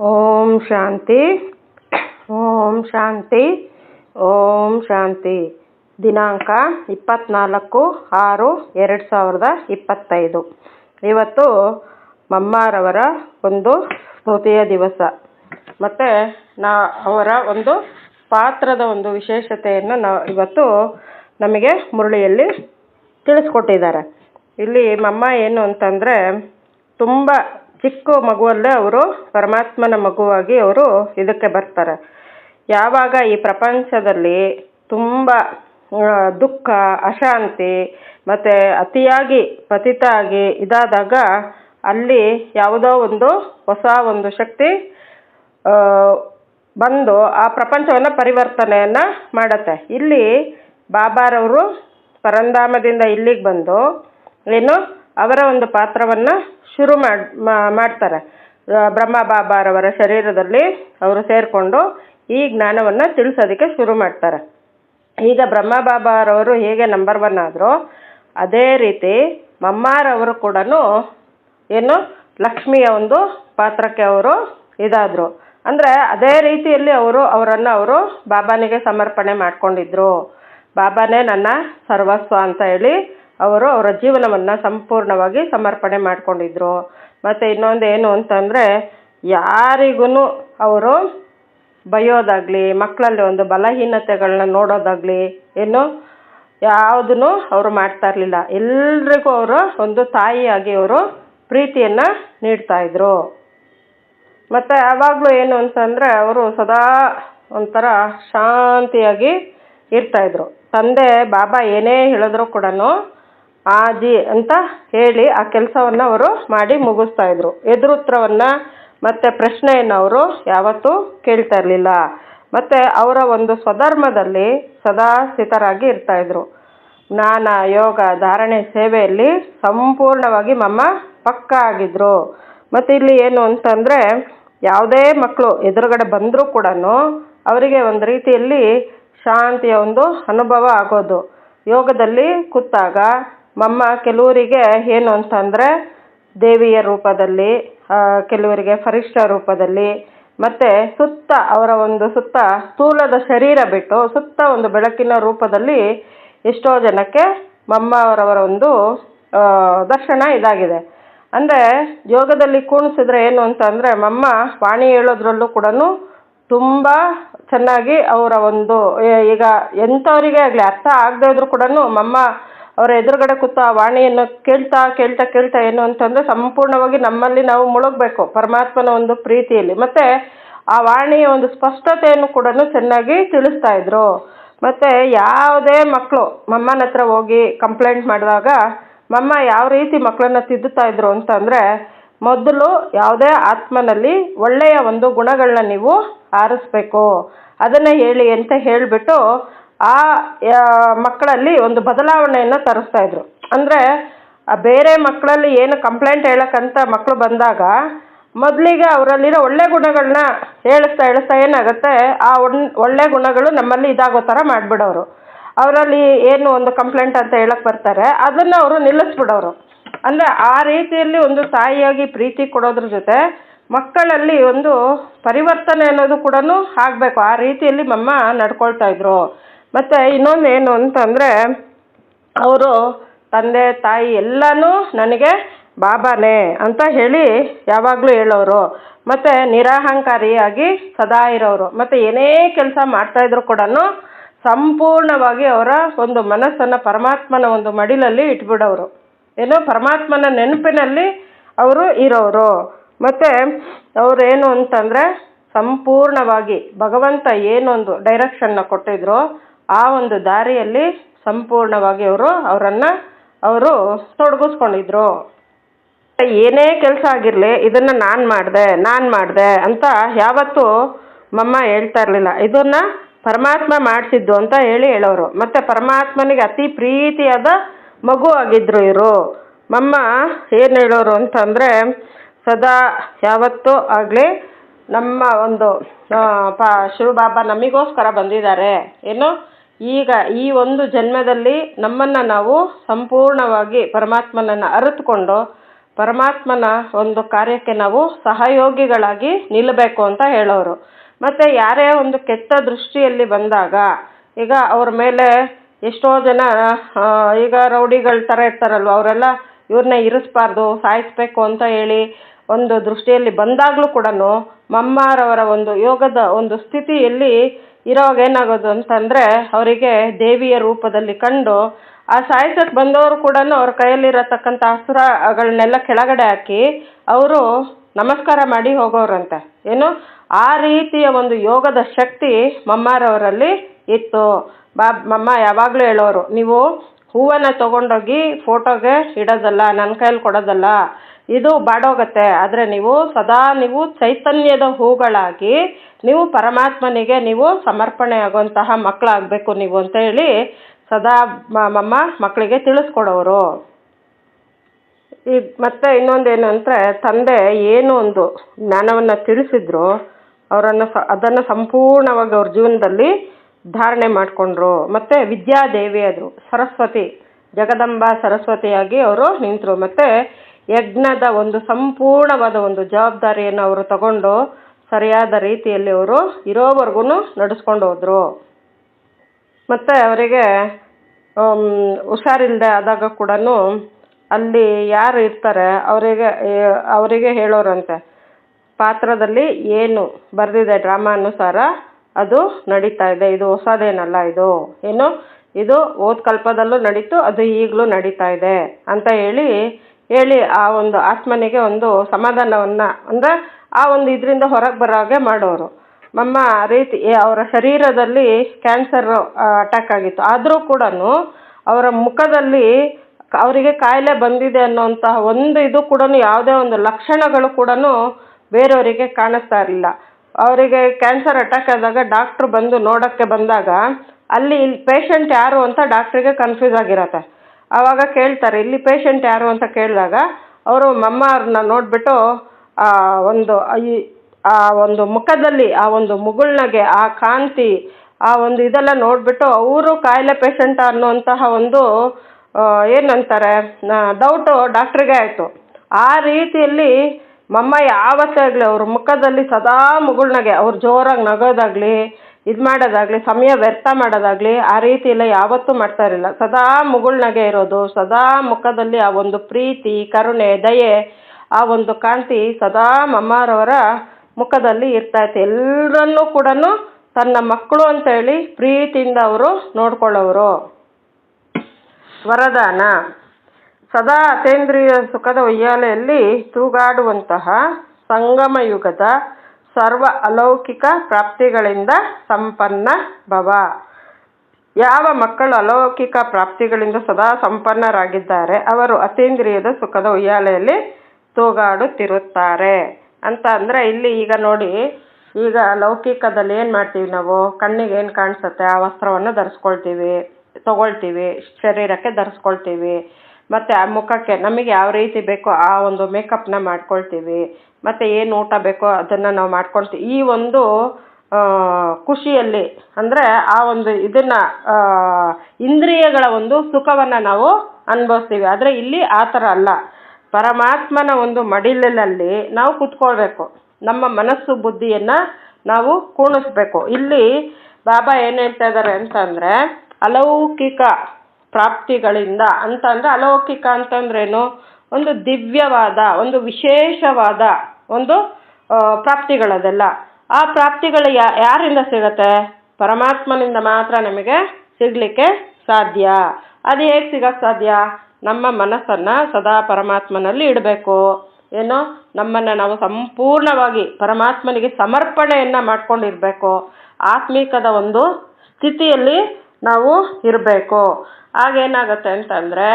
ಓಂ ಶಾಂತಿ ಓಂ ಶಾಂತಿ ಓಂ ಶಾಂತಿ. ದಿನಾಂಕ ಇಪ್ಪತ್ತ್ನಾಲ್ಕು ಆರು ಎರಡು ಸಾವಿರದ ಇಪ್ಪತ್ತೈದು. ಇವತ್ತು ಮಮ್ಮಾರವರ ಒಂದು ಸ್ಮೃತಿಯ ದಿವಸ. ಮತ್ತು ನಾ ಅವರ ಒಂದು ಪಾತ್ರದ ಒಂದು ವಿಶೇಷತೆಯನ್ನು ನಾವು ಇವತ್ತು ನಮಗೆ ಮುರಳಿಯಲ್ಲಿ ತಿಳಿಸ್ಕೊಟ್ಟಿದ್ದಾರೆ. ಇಲ್ಲಿ ಮಮ್ಮ ಏನು ಅಂತಂದರೆ, ತುಂಬ ಚಿಕ್ಕ ಮಗುವಲ್ಲೇ ಅವರು ಪರಮಾತ್ಮನ ಮಗುವಾಗಿ ಅವರು ಇದಕ್ಕೆ ಬರ್ತಾರೆ. ಯಾವಾಗ ಈ ಪ್ರಪಂಚದಲ್ಲಿ ತುಂಬ ದುಃಖ, ಅಶಾಂತಿ ಮತ್ತು ಅತಿಯಾಗಿ ಪತಿತ ಆಗಿ ಇದಾದಾಗ ಅಲ್ಲಿ ಯಾವುದೋ ಒಂದು ಹೊಸ ಒಂದು ಶಕ್ತಿ ಬಂದು ಆ ಪ್ರಪಂಚವನ್ನು ಪರಿವರ್ತನೆಯನ್ನು ಮಾಡುತ್ತೆ. ಇಲ್ಲಿ ಬಾಬಾರವರು ಪರಂಧಾಮದಿಂದ ಇಲ್ಲಿಗೆ ಬಂದು ಏನು ಅವರ ಒಂದು ಪಾತ್ರವನ್ನು ಶುರು ಮಾಡ್ ಮಾಡ್ತಾರೆ. ಬ್ರಹ್ಮ ಬಾಬಾರವರ ಶರೀರದಲ್ಲಿ ಅವರು ಸೇರಿಕೊಂಡು ಈ ಜ್ಞಾನವನ್ನು ತಿಳಿಸೋದಕ್ಕೆ ಶುರು ಮಾಡ್ತಾರೆ. ಈಗ ಬ್ರಹ್ಮ ಬಾಬಾರವರು ಹೇಗೆ ನಂಬರ್ ಒನ್ ಆದರೂ, ಅದೇ ರೀತಿ ಮಮ್ಮಾರವರು ಕೂಡ ಏನು ಲಕ್ಷ್ಮಿಯ ಒಂದು ಪಾತ್ರಕ್ಕೆ ಅವರು ಇದಾದರು. ಅಂದರೆ ಅದೇ ರೀತಿಯಲ್ಲಿ ಅವರು ಅವರನ್ನು ಅವರು ಬಾಬಾನಿಗೆ ಸಮರ್ಪಣೆ ಮಾಡ್ಕೊಂಡಿದ್ರು. ಬಾಬಾನೇ ನನ್ನ ಸರ್ವಸ್ವ ಅಂತ ಹೇಳಿ ಅವರು ಅವರ ಜೀವನವನ್ನು ಸಂಪೂರ್ಣವಾಗಿ ಸಮರ್ಪಣೆ ಮಾಡ್ಕೊಂಡಿದ್ರು. ಮತ್ತು ಇನ್ನೊಂದು ಏನು ಅಂತಂದರೆ ಯಾರಿಗೂ ಅವರು ಬೈಯೋದಾಗಲಿ ಮಕ್ಕಳಲ್ಲಿ ಒಂದು ಬಲಹೀನತೆಗಳನ್ನ ನೋಡೋದಾಗಲಿ, ಏನು ಯಾವುದನ್ನು ಅವರು ಮಾಡ್ತಾ ಇರಲಿಲ್ಲ. ಎಲ್ರಿಗೂ ಅವರು ಒಂದು ತಾಯಿಯಾಗಿ ಅವರು ಪ್ರೀತಿಯನ್ನ ನೀಡ್ತಾ ಇದ್ರು. ಮತ್ತು ಯಾವಾಗಲೂ ಏನು ಅಂತಂದರೆ, ಅವರು ಸದಾ ಒಂಥರ ಶಾಂತಿಯಾಗಿ ಇರ್ತಾಯಿದ್ರು ತಂದೆ, ಬಾಬಾ ಏನೇ ಹೇಳಿದ್ರು ಕೂಡ ಆಜಿ ಅಂತ ಹೇಳಿ ಆ ಕೆಲಸವನ್ನು ಅವರು ಮಾಡಿ ಮುಗಿಸ್ತಾ ಇದ್ರು. ಎದುರುತ್ತರವನ್ನು ಮತ್ತು ಪ್ರಶ್ನೆಯನ್ನು ಅವರು ಯಾವತ್ತೂ ಕೇಳ್ತಾ ಇರಲಿಲ್ಲ. ಮತ್ತು ಅವರ ಒಂದು ಸ್ವಧರ್ಮದಲ್ಲಿ ಸದಾ ಸ್ಥಿತರಾಗಿ ಇರ್ತಾಯಿದ್ರು ಜ್ಞಾನ, ಯೋಗ, ಧಾರಣೆ, ಸೇವೆಯಲ್ಲಿ ಸಂಪೂರ್ಣವಾಗಿ ಮಮ್ಮ ಪಕ್ಕ ಆಗಿದ್ರು. ಮತ್ತು ಇಲ್ಲಿ ಏನು ಅಂತಂದರೆ ಯಾವುದೇ ಮಕ್ಕಳು ಎದುರುಗಡೆ ಬಂದರೂ ಕೂಡ ಅವರಿಗೆ ಒಂದು ರೀತಿಯಲ್ಲಿ ಶಾಂತಿಯ ಒಂದು ಅನುಭವ ಆಗೋದು. ಯೋಗದಲ್ಲಿ ಕೂತಾಗ ಮಮ್ಮ, ಕೆಲವರಿಗೆ ಏನು ಅಂತಂದರೆ ದೇವಿಯ ರೂಪದಲ್ಲಿ ಕೆಲವರಿಗೆ ಫರಿಷ್ಠ ರೂಪದಲ್ಲಿ, ಮತ್ತು ಸುತ್ತ ಅವರ ಒಂದು ಸುತ್ತ ಸ್ಥೂಲದ ಶರೀರ ಬಿಟ್ಟು ಸುತ್ತ ಒಂದು ಬೆಳಕಿನ ರೂಪದಲ್ಲಿ ಎಷ್ಟೋ ಜನಕ್ಕೆ ಮಮ್ಮ ಅವರವರ ಒಂದು ದರ್ಶನ ಇದಾಗಿದೆ. ಅಂದರೆ ಯೋಗದಲ್ಲಿ ಕೂಣಿಸಿದ್ರೆ ಏನು ಅಂತಂದರೆ ಮಮ್ಮ ವಾಣಿ ಹೇಳೋದ್ರಲ್ಲೂ ಕೂಡ ತುಂಬ ಚೆನ್ನಾಗಿ ಅವರ ಒಂದು ಈಗ ಎಂಥವರಿಗೆ ಆಗಲಿ ಅರ್ಥ ಆಗದೇ ಇದ್ರೂ ಕೂಡ ಮಮ್ಮ ಅವರ ಎದುರುಗಡೆ ಕೂತ ಆ ವಾಣಿಯನ್ನು ಕೇಳ್ತಾ ಕೇಳ್ತಾ ಕೇಳ್ತಾ ಏನು ಅಂತಂದರೆ ಸಂಪೂರ್ಣವಾಗಿ ನಮ್ಮಲ್ಲಿ ನಾವು ಮುಳುಗಬೇಕು ಪರಮಾತ್ಮನ ಒಂದು ಪ್ರೀತಿಯಲ್ಲಿ. ಮತ್ತು ಆ ವಾಣಿಯ ಒಂದು ಸ್ಪಷ್ಟತೆಯನ್ನು ಕೂಡ ಚೆನ್ನಾಗಿ ತಿಳಿಸ್ತಾ ಇದ್ರು. ಮತ್ತು ಯಾವುದೇ ಮಕ್ಕಳು ಮಮ್ಮನ ಹತ್ರ ಹೋಗಿ ಕಂಪ್ಲೇಂಟ್ ಮಾಡಿದಾಗ ಮಮ್ಮ ಯಾವ ರೀತಿ ಮಕ್ಕಳನ್ನ ತಿದ್ದುತ್ತಾ ಇದ್ರು ಅಂತಂದರೆ ಮೊದಲು ಯಾವುದೇ ಆತ್ಮನಲ್ಲಿ ಒಳ್ಳೆಯ ಒಂದು ಗುಣಗಳನ್ನ ನೀವು ಆರಿಸ್ಬೇಕು. ಅದನ್ನು ಹೇಳಿ ಅಂತ ಹೇಳಿಬಿಟ್ಟು ಆ ಮಕ್ಕಳಲ್ಲಿ ಒಂದು ಬದಲಾವಣೆಯನ್ನು ತರಿಸ್ತಾ ಇದ್ರು. ಅಂದರೆ ಬೇರೆ ಮಕ್ಕಳಲ್ಲಿ ಏನು ಕಂಪ್ಲೇಂಟ್ ಹೇಳಕ್ಕಂತ ಮಕ್ಕಳು ಬಂದಾಗ, ಮೊದಲಿಗೆ ಅವರಲ್ಲಿರೋ ಒಳ್ಳೆ ಗುಣಗಳನ್ನ ಹೇಳಿಸ್ತಾ ಹೇಳಿಸ್ತಾ ಏನಾಗುತ್ತೆ, ಆ ಒಳ್ಳೆ ಗುಣಗಳು ನಮ್ಮಲ್ಲಿ ಇದಾಗೋ ಥರ ಮಾಡಿಬಿಡೋರು. ಅವರಲ್ಲಿ ಏನು ಒಂದು ಕಂಪ್ಲೇಂಟ್ ಅಂತ ಹೇಳಕ್ಕೆ ಬರ್ತಾರೆ, ಅದನ್ನು ಅವರು ನಿಲ್ಲಿಸ್ಬಿಡೋರು. ಅಂದರೆ, ಆ ರೀತಿಯಲ್ಲಿ ಒಂದು ತಾಯಿಯಾಗಿ ಪ್ರೀತಿ ಕೊಡೋದ್ರ ಜೊತೆ ಮಕ್ಕಳಲ್ಲಿ ಒಂದು ಪರಿವರ್ತನೆ ಅನ್ನೋದು ಕೂಡ ಆಗಬೇಕು. ಆ ರೀತಿಯಲ್ಲಿ ಮಮ್ಮ ನಡ್ಕೊಳ್ತಾ ಇದ್ರು. ಮತ್ತು ಇನ್ನೊಂದು ಏನು ಅಂತಂದರೆ, ಅವರು ತಂದೆ, ತಾಯಿ ಎಲ್ಲನೂ ನನಗೆ ಬಾಬಾನೇ ಅಂತ ಹೇಳಿ ಯಾವಾಗಲೂ ಹೇಳೋರು. ಮತ್ತು ನಿರಹಂಕಾರಿಯಾಗಿ ಸದಾ ಇರೋರು. ಮತ್ತು ಏನೇ ಕೆಲಸ ಮಾಡ್ತಾಯಿದ್ರು ಕೂಡ ಸಂಪೂರ್ಣವಾಗಿ ಅವರ ಒಂದು ಮನಸ್ಸನ್ನು ಪರಮಾತ್ಮನ ಒಂದು ಮಡಿಲಲ್ಲಿ ಇಟ್ಬಿಡೋರು. ಏನೋ ಪರಮಾತ್ಮನ ನೆನಪಿನಲ್ಲಿ ಅವರು ಇರೋರು. ಮತ್ತು ಅವರು ಏನು ಅಂತಂದರೆ ಸಂಪೂರ್ಣವಾಗಿ ಭಗವಂತ ಏನೊಂದು ಡೈರೆಕ್ಷನ್ನ ಕೊಟ್ಟಿದ್ರೋ ಆ ಒಂದು ದಾರಿಯಲ್ಲಿ ಸಂಪೂರ್ಣವಾಗಿ ಅವರು ಅವರನ್ನು ಅವರು ತೊಡಗಿಸ್ಕೊಂಡಿದ್ರು. ಏನೇ ಕೆಲಸ ಆಗಿರಲಿ, ಇದನ್ನು ನಾನು ಮಾಡಿದೆ ನಾನು ಮಾಡಿದೆ ಅಂತ ಯಾವತ್ತೂ ಮಮ್ಮ ಹೇಳ್ತಾ ಇರಲಿಲ್ಲ. ಇದನ್ನು ಪರಮಾತ್ಮ ಮಾಡಿಸಿದ್ದು ಅಂತ ಹೇಳಿ ಹೇಳೋರು. ಮತ್ತು ಪರಮಾತ್ಮನಿಗೆ ಅತಿ ಪ್ರೀತಿಯಾದ ಮಗು ಆಗಿದ್ರು ಇವರು. ಮಮ್ಮ ಏನು ಹೇಳೋರು ಅಂತಂದರೆ, ಸದಾ ಯಾವತ್ತೂ ಆಗಲಿ ನಮ್ಮ ಒಂದು ಪ, ಶಿವಬಾಬಾ ನಮಗೋಸ್ಕರ ಬಂದಿದ್ದಾರೆ. ಏನು? ಈಗ ಈ ಒಂದು ಜನ್ಮದಲ್ಲಿ ನಮ್ಮನ್ನು ನಾವು ಸಂಪೂರ್ಣವಾಗಿ ಪರಮಾತ್ಮನನ್ನು ಅರಿತುಕೊಂಡು ಪರಮಾತ್ಮನ ಒಂದು ಕಾರ್ಯಕ್ಕೆ ನಾವು ಸಹಯೋಗಿಗಳಾಗಿ ನಿಲ್ಲಬೇಕು ಅಂತ ಹೇಳೋರು. ಮತ್ತು ಯಾರೇ ಒಂದು ಕೆಟ್ಟ ದೃಷ್ಟಿಯಲ್ಲಿ ಬಂದಾಗ ಈಗ ಅವ್ರ ಮೇಲೆ ಎಷ್ಟೋ ಜನ ಈಗ ರೌಡಿಗಳ ಥರ ಇರ್ತಾರಲ್ವ, ಅವರೆಲ್ಲ ಇವ್ರನ್ನ ಇರಿಸ್ಬಾರ್ದು, ಸಾಯಿಸ್ಬೇಕು ಅಂತ ಹೇಳಿ ಒಂದು ದೃಷ್ಟಿಯಲ್ಲಿ ಬಂದಾಗಲೂ ಕೂಡ ಮಮ್ಮಾರವರ ಒಂದು ಯೋಗದ ಒಂದು ಸ್ಥಿತಿಯಲ್ಲಿ ಇರೋವಾಗ ಏನಾಗೋದು ಅಂತಂದರೆ ಅವರಿಗೆ ದೇವಿಯ ರೂಪದಲ್ಲಿ ಕಂಡು ಆ ಸಾಯಿಸಕ್ಕೆ ಬಂದವರು ಕೂಡ ಅವ್ರ ಕೈಯಲ್ಲಿರತಕ್ಕಂಥ ಅಸುರಗಳನ್ನೆಲ್ಲ ಕೆಳಗಡೆ ಹಾಕಿ ಅವರು ನಮಸ್ಕಾರ ಮಾಡಿ ಹೋಗೋರಂತೆ. ಏನು? ಆ ರೀತಿಯ ಒಂದು ಯೋಗದ ಶಕ್ತಿ ಮಮ್ಮಾರವರಲ್ಲಿ ಇತ್ತು. ಬಾ, ಮಮ್ಮ ಯಾವಾಗಲೂ ಹೇಳೋರು, ನೀವು ಹೂವನ್ನು ತೊಗೊಂಡೋಗಿ ಫೋಟೋಗೆ ಇಡೋದಲ್ಲ ನನ್ನ ಕೈಯಲ್ಲಿ ಕೊಡೋದಲ್ಲ ಇದು ಬಾಡೋಗತ್ತೆ. ಆದರೆ ನೀವು ಸದಾ ನೀವು ಚೈತನ್ಯದ ಹೂಗಳಾಗಿ ನೀವು ಪರಮಾತ್ಮನಿಗೆ ನೀವು ಸಮರ್ಪಣೆ ಆಗುವಂತಹ ಮಕ್ಕಳಾಗಬೇಕು ನೀವು ಅಂತ ಹೇಳಿ ಸದಾ ಮಮ್ಮ ಮಕ್ಕಳಿಗೆ ತಿಳಿಸ್ಕೊಡೋರು. ಈ ಮತ್ತೆ ಇನ್ನೊಂದೇನು ಅಂದರೆ ತಂದೆ ಏನು ಒಂದು ಜ್ಞಾನವನ್ನು ತಿಳಿಸಿದ್ರು, ಅವರನ್ನು ಸ, ಅದನ್ನು ಸಂಪೂರ್ಣವಾಗಿ ಅವ್ರ ಜೀವನದಲ್ಲಿ ಧಾರಣೆ ಮಾಡಿಕೊಂಡ್ರು. ಮತ್ತು ವಿದ್ಯಾದೇವಿ ಆದರು, ಸರಸ್ವತಿ, ಜಗದಂಬ ಸರಸ್ವತಿಯಾಗಿ ಅವರು ನಿಂತರು. ಮತ್ತು ಯಜ್ಞದ ಒಂದು ಸಂಪೂರ್ಣವಾದ ಒಂದು ಜವಾಬ್ದಾರಿಯನ್ನು ಅವರು ತಗೊಂಡು ಸರಿಯಾದ ರೀತಿಯಲ್ಲಿ ಅವರು ಇರೋವರೆಗೂ ನಡೆಸ್ಕೊಂಡು ಹೋದರು. ಮತ್ತು ಅವರಿಗೆ ಹುಷಾರಿಲ್ಲದೆ ಆದಾಗ ಕೂಡ ಅಲ್ಲಿ ಯಾರು ಇರ್ತಾರೆ, ಅವರಿಗೆ ಅವರಿಗೆ ಹೇಳೋರಂತೆ, ಪಾತ್ರದಲ್ಲಿ ಏನು ಬರೆದಿದೆ ಡ್ರಾಮಾ ಅನುಸಾರ ಅದು ನಡೀತಾ ಇದೆ, ಇದು ಹೊಸದೇನಲ್ಲ ಇದು, ಏನು, ಇದು ಓದ್ಕಲ್ಪದಲ್ಲೂ ಕಲ್ಪದಲ್ಲೂ ನಡೀತು, ಅದು ಈಗಲೂ ನಡೀತಾ ಇದೆ ಅಂತ ಹೇಳಿ ಹೇಳಿ ಆ ಒಂದು ಆತ್ಮನಿಗೆ ಒಂದು ಸಮಾಧಾನವನ್ನು, ಅಂದರೆ ಆ ಒಂದು ಇದರಿಂದ ಹೊರಗೆ ಬರೋ ಹಾಗೆ ಮಾಡೋರು. ನಮ್ಮ ರೀತಿ ಅವರ ಶರೀರದಲ್ಲಿ ಕ್ಯಾನ್ಸರ್ ಅಟ್ಯಾಕ್ ಆಗಿತ್ತು. ಆದರೂ ಕೂಡ ಅವರ ಮುಖದಲ್ಲಿ ಅವರಿಗೆ ಕಾಯಿಲೆ ಬಂದಿದೆ ಅನ್ನೋಂತಹ ಒಂದು ಇದು ಕೂಡ ಯಾವುದೇ ಒಂದು ಲಕ್ಷಣಗಳು ಕೂಡ ಬೇರೆಯವರಿಗೆ ಕಾಣಿಸ್ತಾ ಇರಲಿಲ್ಲ. ಅವರಿಗೆ ಕ್ಯಾನ್ಸರ್ ಅಟ್ಯಾಕ್ ಆದಾಗ ಡಾಕ್ಟ್ರು ಬಂದು ನೋಡೋಕ್ಕೆ ಬಂದಾಗ ಅಲ್ಲಿ ಪೇಷಂಟ್ ಯಾರು ಅಂತ ಡಾಕ್ಟ್ರಿಗೆ ಕನ್ಫ್ಯೂಸ್ ಆಗಿರತ್ತೆ. ಆವಾಗ ಕೇಳ್ತಾರೆ ಇಲ್ಲಿ ಪೇಷಂಟ್ ಯಾರು? ಅಂತ ಕೇಳಿದಾಗ ಅವರು ಮಮ್ಮವ್ರನ್ನ ನೋಡಿಬಿಟ್ಟು ಒಂದು ಈ ಆ ಒಂದು ಮುಖದಲ್ಲಿ ಆ ಒಂದು ಮುಗುಳ್ನಗೆ ಆ ಕಾಂತಿ ಆ ಒಂದು ಇದೆಲ್ಲ ನೋಡಿಬಿಟ್ಟು ಅವರು ಕಾಯಿಲೆ ಪೇಷಂಟ್ ಅನ್ನುವಂತಹ ಒಂದು ಆ, ಏನಂತಾರೆ ಡೌಟು ಡಾಕ್ಟ್ರಿಗೆ ಆಯಿತು. ಆ ರೀತಿಯಲ್ಲಿ ಮಮ್ಮ ಯಾವತ್ತೇ ಆಗಲಿ ಅವ್ರ ಮುಖದಲ್ಲಿ ಸದಾ ಮುಗುಳ್ನಗೆ ಅವ್ರು ಜೋರಾಗಿ ನಗೋದಾಗಲಿ ಇದು ಮಾಡೋದಾಗಲಿ, ಸಮಯ ವ್ಯರ್ಥ ಮಾಡೋದಾಗಲಿ, ಆ ರೀತಿ ಎಲ್ಲ ಯಾವತ್ತೂ ಮಾಡ್ತಾ ಇರಲಿಲ್ಲ. ಸದಾ ಮುಗುಳ್ನಗೆ ಇರೋದು, ಸದಾ ಮುಖದಲ್ಲಿ ಆ ಒಂದು ಪ್ರೀತಿ, ಕರುಣೆ, ದಯೆ, ಆ ಒಂದು ಕಾಂತಿ ಸದಾ ಮಮ್ಮಾರವರ ಮುಖದಲ್ಲಿ ಇರ್ತಾ ಇತ್ತು. ಎಲ್ಲರನ್ನೂ ಕೂಡ ತನ್ನ ಮಕ್ಕಳು ಅಂತ ಹೇಳಿ ಪ್ರೀತಿಯಿಂದ ಅವರು ನೋಡ್ಕೊಳ್ಳೋರು ವರದಾನ. ಸದಾ ಅತೇಂದ್ರಿಯ ಸುಖದ ಒಯ್ಯಾಲೆಯಲ್ಲಿ ತೂಗಾಡುವಂತಹ ಸಂಗಮ ಯುಗದ ಸರ್ವ ಅಲೌಕಿಕ ಪ್ರಾಪ್ತಿಗಳಿಂದ ಸಂಪನ್ನ ಭವ. ಯಾವ ಮಕ್ಕಳು ಅಲೌಕಿಕ ಪ್ರಾಪ್ತಿಗಳಿಂದ ಸದಾ ಸಂಪನ್ನರಾಗಿದ್ದಾರೆ, ಅವರು ಅತೀಂದ್ರಿಯದ ಸುಖದ ಉಯ್ಯಾಲೆಯಲ್ಲಿ ತೂಗಾಡುತ್ತಿರುತ್ತಾರೆ. ಅಂತ ಅಂದರೆ ಇಲ್ಲಿ ಈಗ ನೋಡಿ, ಈಗ ಲೌಕಿಕದಲ್ಲಿ ಏನು ಮಾಡ್ತೀವಿ ನಾವು? ಕಣ್ಣಿಗೆ ಏನು ಕಾಣಿಸುತ್ತೆ? ಆ ವಸ್ತ್ರವನ್ನು ಧರಿಸ್ಕೊಳ್ತೀವಿ, ತಗೊಳ್ತೀವಿ, ಶರೀರಕ್ಕೆ ಧರಿಸ್ಕೊಳ್ತೀವಿ. ಮತ್ತು ಆ ಮುಖಕ್ಕೆ ನಮಗೆ ಯಾವ ರೀತಿ ಬೇಕೋ ಆ ಒಂದು ಮೇಕಪ್ನ ಮಾಡ್ಕೊಳ್ತೀವಿ. ಮತ್ತು ಏನು ಊಟ ಬೇಕೋ ಅದನ್ನು ನಾವು ಮಾಡ್ಕೊಳ್ತೀವಿ. ಈ ಒಂದು ಖುಷಿಯಲ್ಲಿ ಅಂದರೆ ಆ ಒಂದು ಇದನ್ನು ಇಂದ್ರಿಯಗಳ ಒಂದು ಸುಖವನ್ನು ನಾವು ಅನುಭವಿಸ್ತೀವಿ. ಆದರೆ ಇಲ್ಲಿ ಆ ಥರ ಅಲ್ಲ. ಪರಮಾತ್ಮನ ಒಂದು ಮಡಿಲಲ್ಲಿ ನಾವು ಕುತ್ಕೊಳ್ಬೇಕು. ನಮ್ಮ ಮನಸ್ಸು ಬುದ್ಧಿಯನ್ನು ನಾವು ಕೂಣಿಸ್ಬೇಕು. ಇಲ್ಲಿ ಬಾಬಾ ಏನು ಹೇಳ್ತಾ ಇದ್ದಾರೆ ಅಂತಂದರೆ ಅಲೌಕಿಕ ಪ್ರಾಪ್ತಿಗಳಿಂದ ಅಂತ ಅಂದರೆ ಅಲೌಕಿಕ ಅಂತಂದ್ರೇನು? ಒಂದು ದಿವ್ಯವಾದ, ಒಂದು ವಿಶೇಷವಾದ ಒಂದು ಪ್ರಾಪ್ತಿಗಳದೆಲ್ಲ. ಆ ಪ್ರಾಪ್ತಿಗಳು ಯಾರಿಂದ ಸಿಗತ್ತೆ? ಪರಮಾತ್ಮನಿಂದ ಮಾತ್ರ ನಮಗೆ ಸಿಗಲಿಕ್ಕೆ ಸಾಧ್ಯ. ಅದು ಹೇಗೆ ಸಿಗಕ್ಕೆ ಸಾಧ್ಯ? ನಮ್ಮ ಮನಸ್ಸನ್ನು ಸದಾ ಪರಮಾತ್ಮನಲ್ಲಿ ಇಡಬೇಕು. ಏನು? ನಮ್ಮನ್ನು ನಾವು ಸಂಪೂರ್ಣವಾಗಿ ಪರಮಾತ್ಮನಿಗೆ ಸಮರ್ಪಣೆಯನ್ನು ಮಾಡ್ಕೊಂಡಿರಬೇಕು. ಆತ್ಮೀಕದ ಒಂದು ಸ್ಥಿತಿಯಲ್ಲಿ ನಾವು ಇರಬೇಕು. ಆಗೇನಾಗುತ್ತೆ ಅಂತಂದರೆ,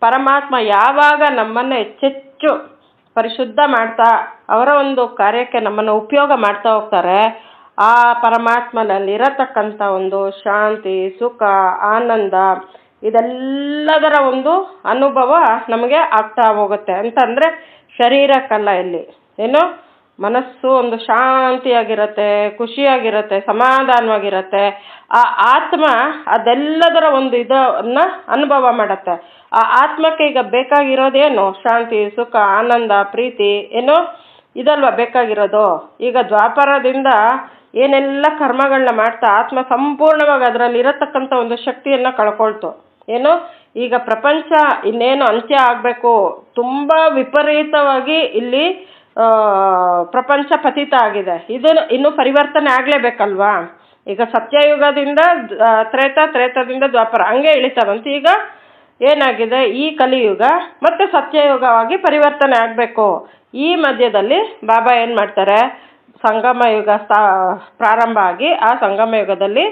ಪರಮಾತ್ಮ ಯಾವಾಗ ನಮ್ಮನ್ನು ಹೆಚ್ಚೆಚ್ಚು ಪರಿಶುದ್ಧ ಮಾಡ್ತಾ, ಅವರ ಒಂದು ಕಾರ್ಯಕ್ಕೆ ನಮ್ಮನ್ನು ಉಪಯೋಗ ಮಾಡ್ತಾ ಹೋಗ್ತಾರೆ, ಆ ಪರಮಾತ್ಮನಲ್ಲಿರತಕ್ಕಂಥ ಒಂದು ಶಾಂತಿ, ಸುಖ, ಆನಂದ, ಇದೆಲ್ಲದರ ಒಂದು ಅನುಭವ ನಮಗೆ ಆಗ್ತಾ ಹೋಗುತ್ತೆ. ಅಂತಂದರೆ ಶರೀರಕ್ಕಲ್ಲ ಇಲ್ಲಿ. ಏನು? ಮನಸ್ಸು ಒಂದು ಶಾಂತಿಯಾಗಿರತ್ತೆ, ಖುಷಿಯಾಗಿರತ್ತೆ, ಸಮಾಧಾನವಾಗಿರತ್ತೆ. ಆ ಆತ್ಮ ಅದೆಲ್ಲದರ ಒಂದು ಇದನ್ನ ಅನುಭವ ಮಾಡತ್ತೆ. ಆ ಆತ್ಮಕ್ಕೆ ಈಗ ಬೇಕಾಗಿರೋದೇನು? ಶಾಂತಿ, ಸುಖ, ಆನಂದ, ಪ್ರೀತಿ ಏನು ಇದಲ್ವಾ ಬೇಕಾಗಿರೋದು? ಈಗ ದ್ವಾಪರದಿಂದ ಏನೆಲ್ಲ ಕರ್ಮಗಳನ್ನ ಮಾಡ್ತಾ ಆತ್ಮ ಸಂಪೂರ್ಣವಾಗಿ ಅದರಲ್ಲಿ ಇರತಕ್ಕಂಥ ಒಂದು ಶಕ್ತಿಯನ್ನು ಕಳ್ಕೊಳ್ತು. ಏನು? ಈಗ ಪ್ರಪಂಚ ಇನ್ನೇನು ಅಂತ್ಯ ಆಗಬೇಕು. ತುಂಬ ವಿಪರೀತವಾಗಿ ಇಲ್ಲಿ ಪ್ರಪಂಚ ಪತಿತ ಆಗಿದೆ. ಇದು ಇನ್ನೂ ಪರಿವರ್ತನೆ ಆಗಲೇಬೇಕಲ್ವಾ? ಈಗ ಸತ್ಯಯುಗದಿಂದ ತ್ರೇತ, ತ್ರೇತದಿಂದ ದ್ವಾಪರ, ಹಂಗೆ ಇಳಿತಾರಂತ ಈಗ ಏನಾಗಿದೆ? ಈ ಕಲಿಯುಗ ಮತ್ತೆ ಸತ್ಯಯುಗವಾಗಿ ಪರಿವರ್ತನೆ ಆಗಬೇಕು. ಈ ಮಧ್ಯದಲ್ಲಿ ಬಾಬಾ ಏನು ಮಾಡ್ತಾರೆ? ಸಂಗಮ ಯುಗ ಪ್ರಾರಂಭ ಆಗಿ ಆ ಸಂಗಮ ಯುಗದಲ್ಲಿ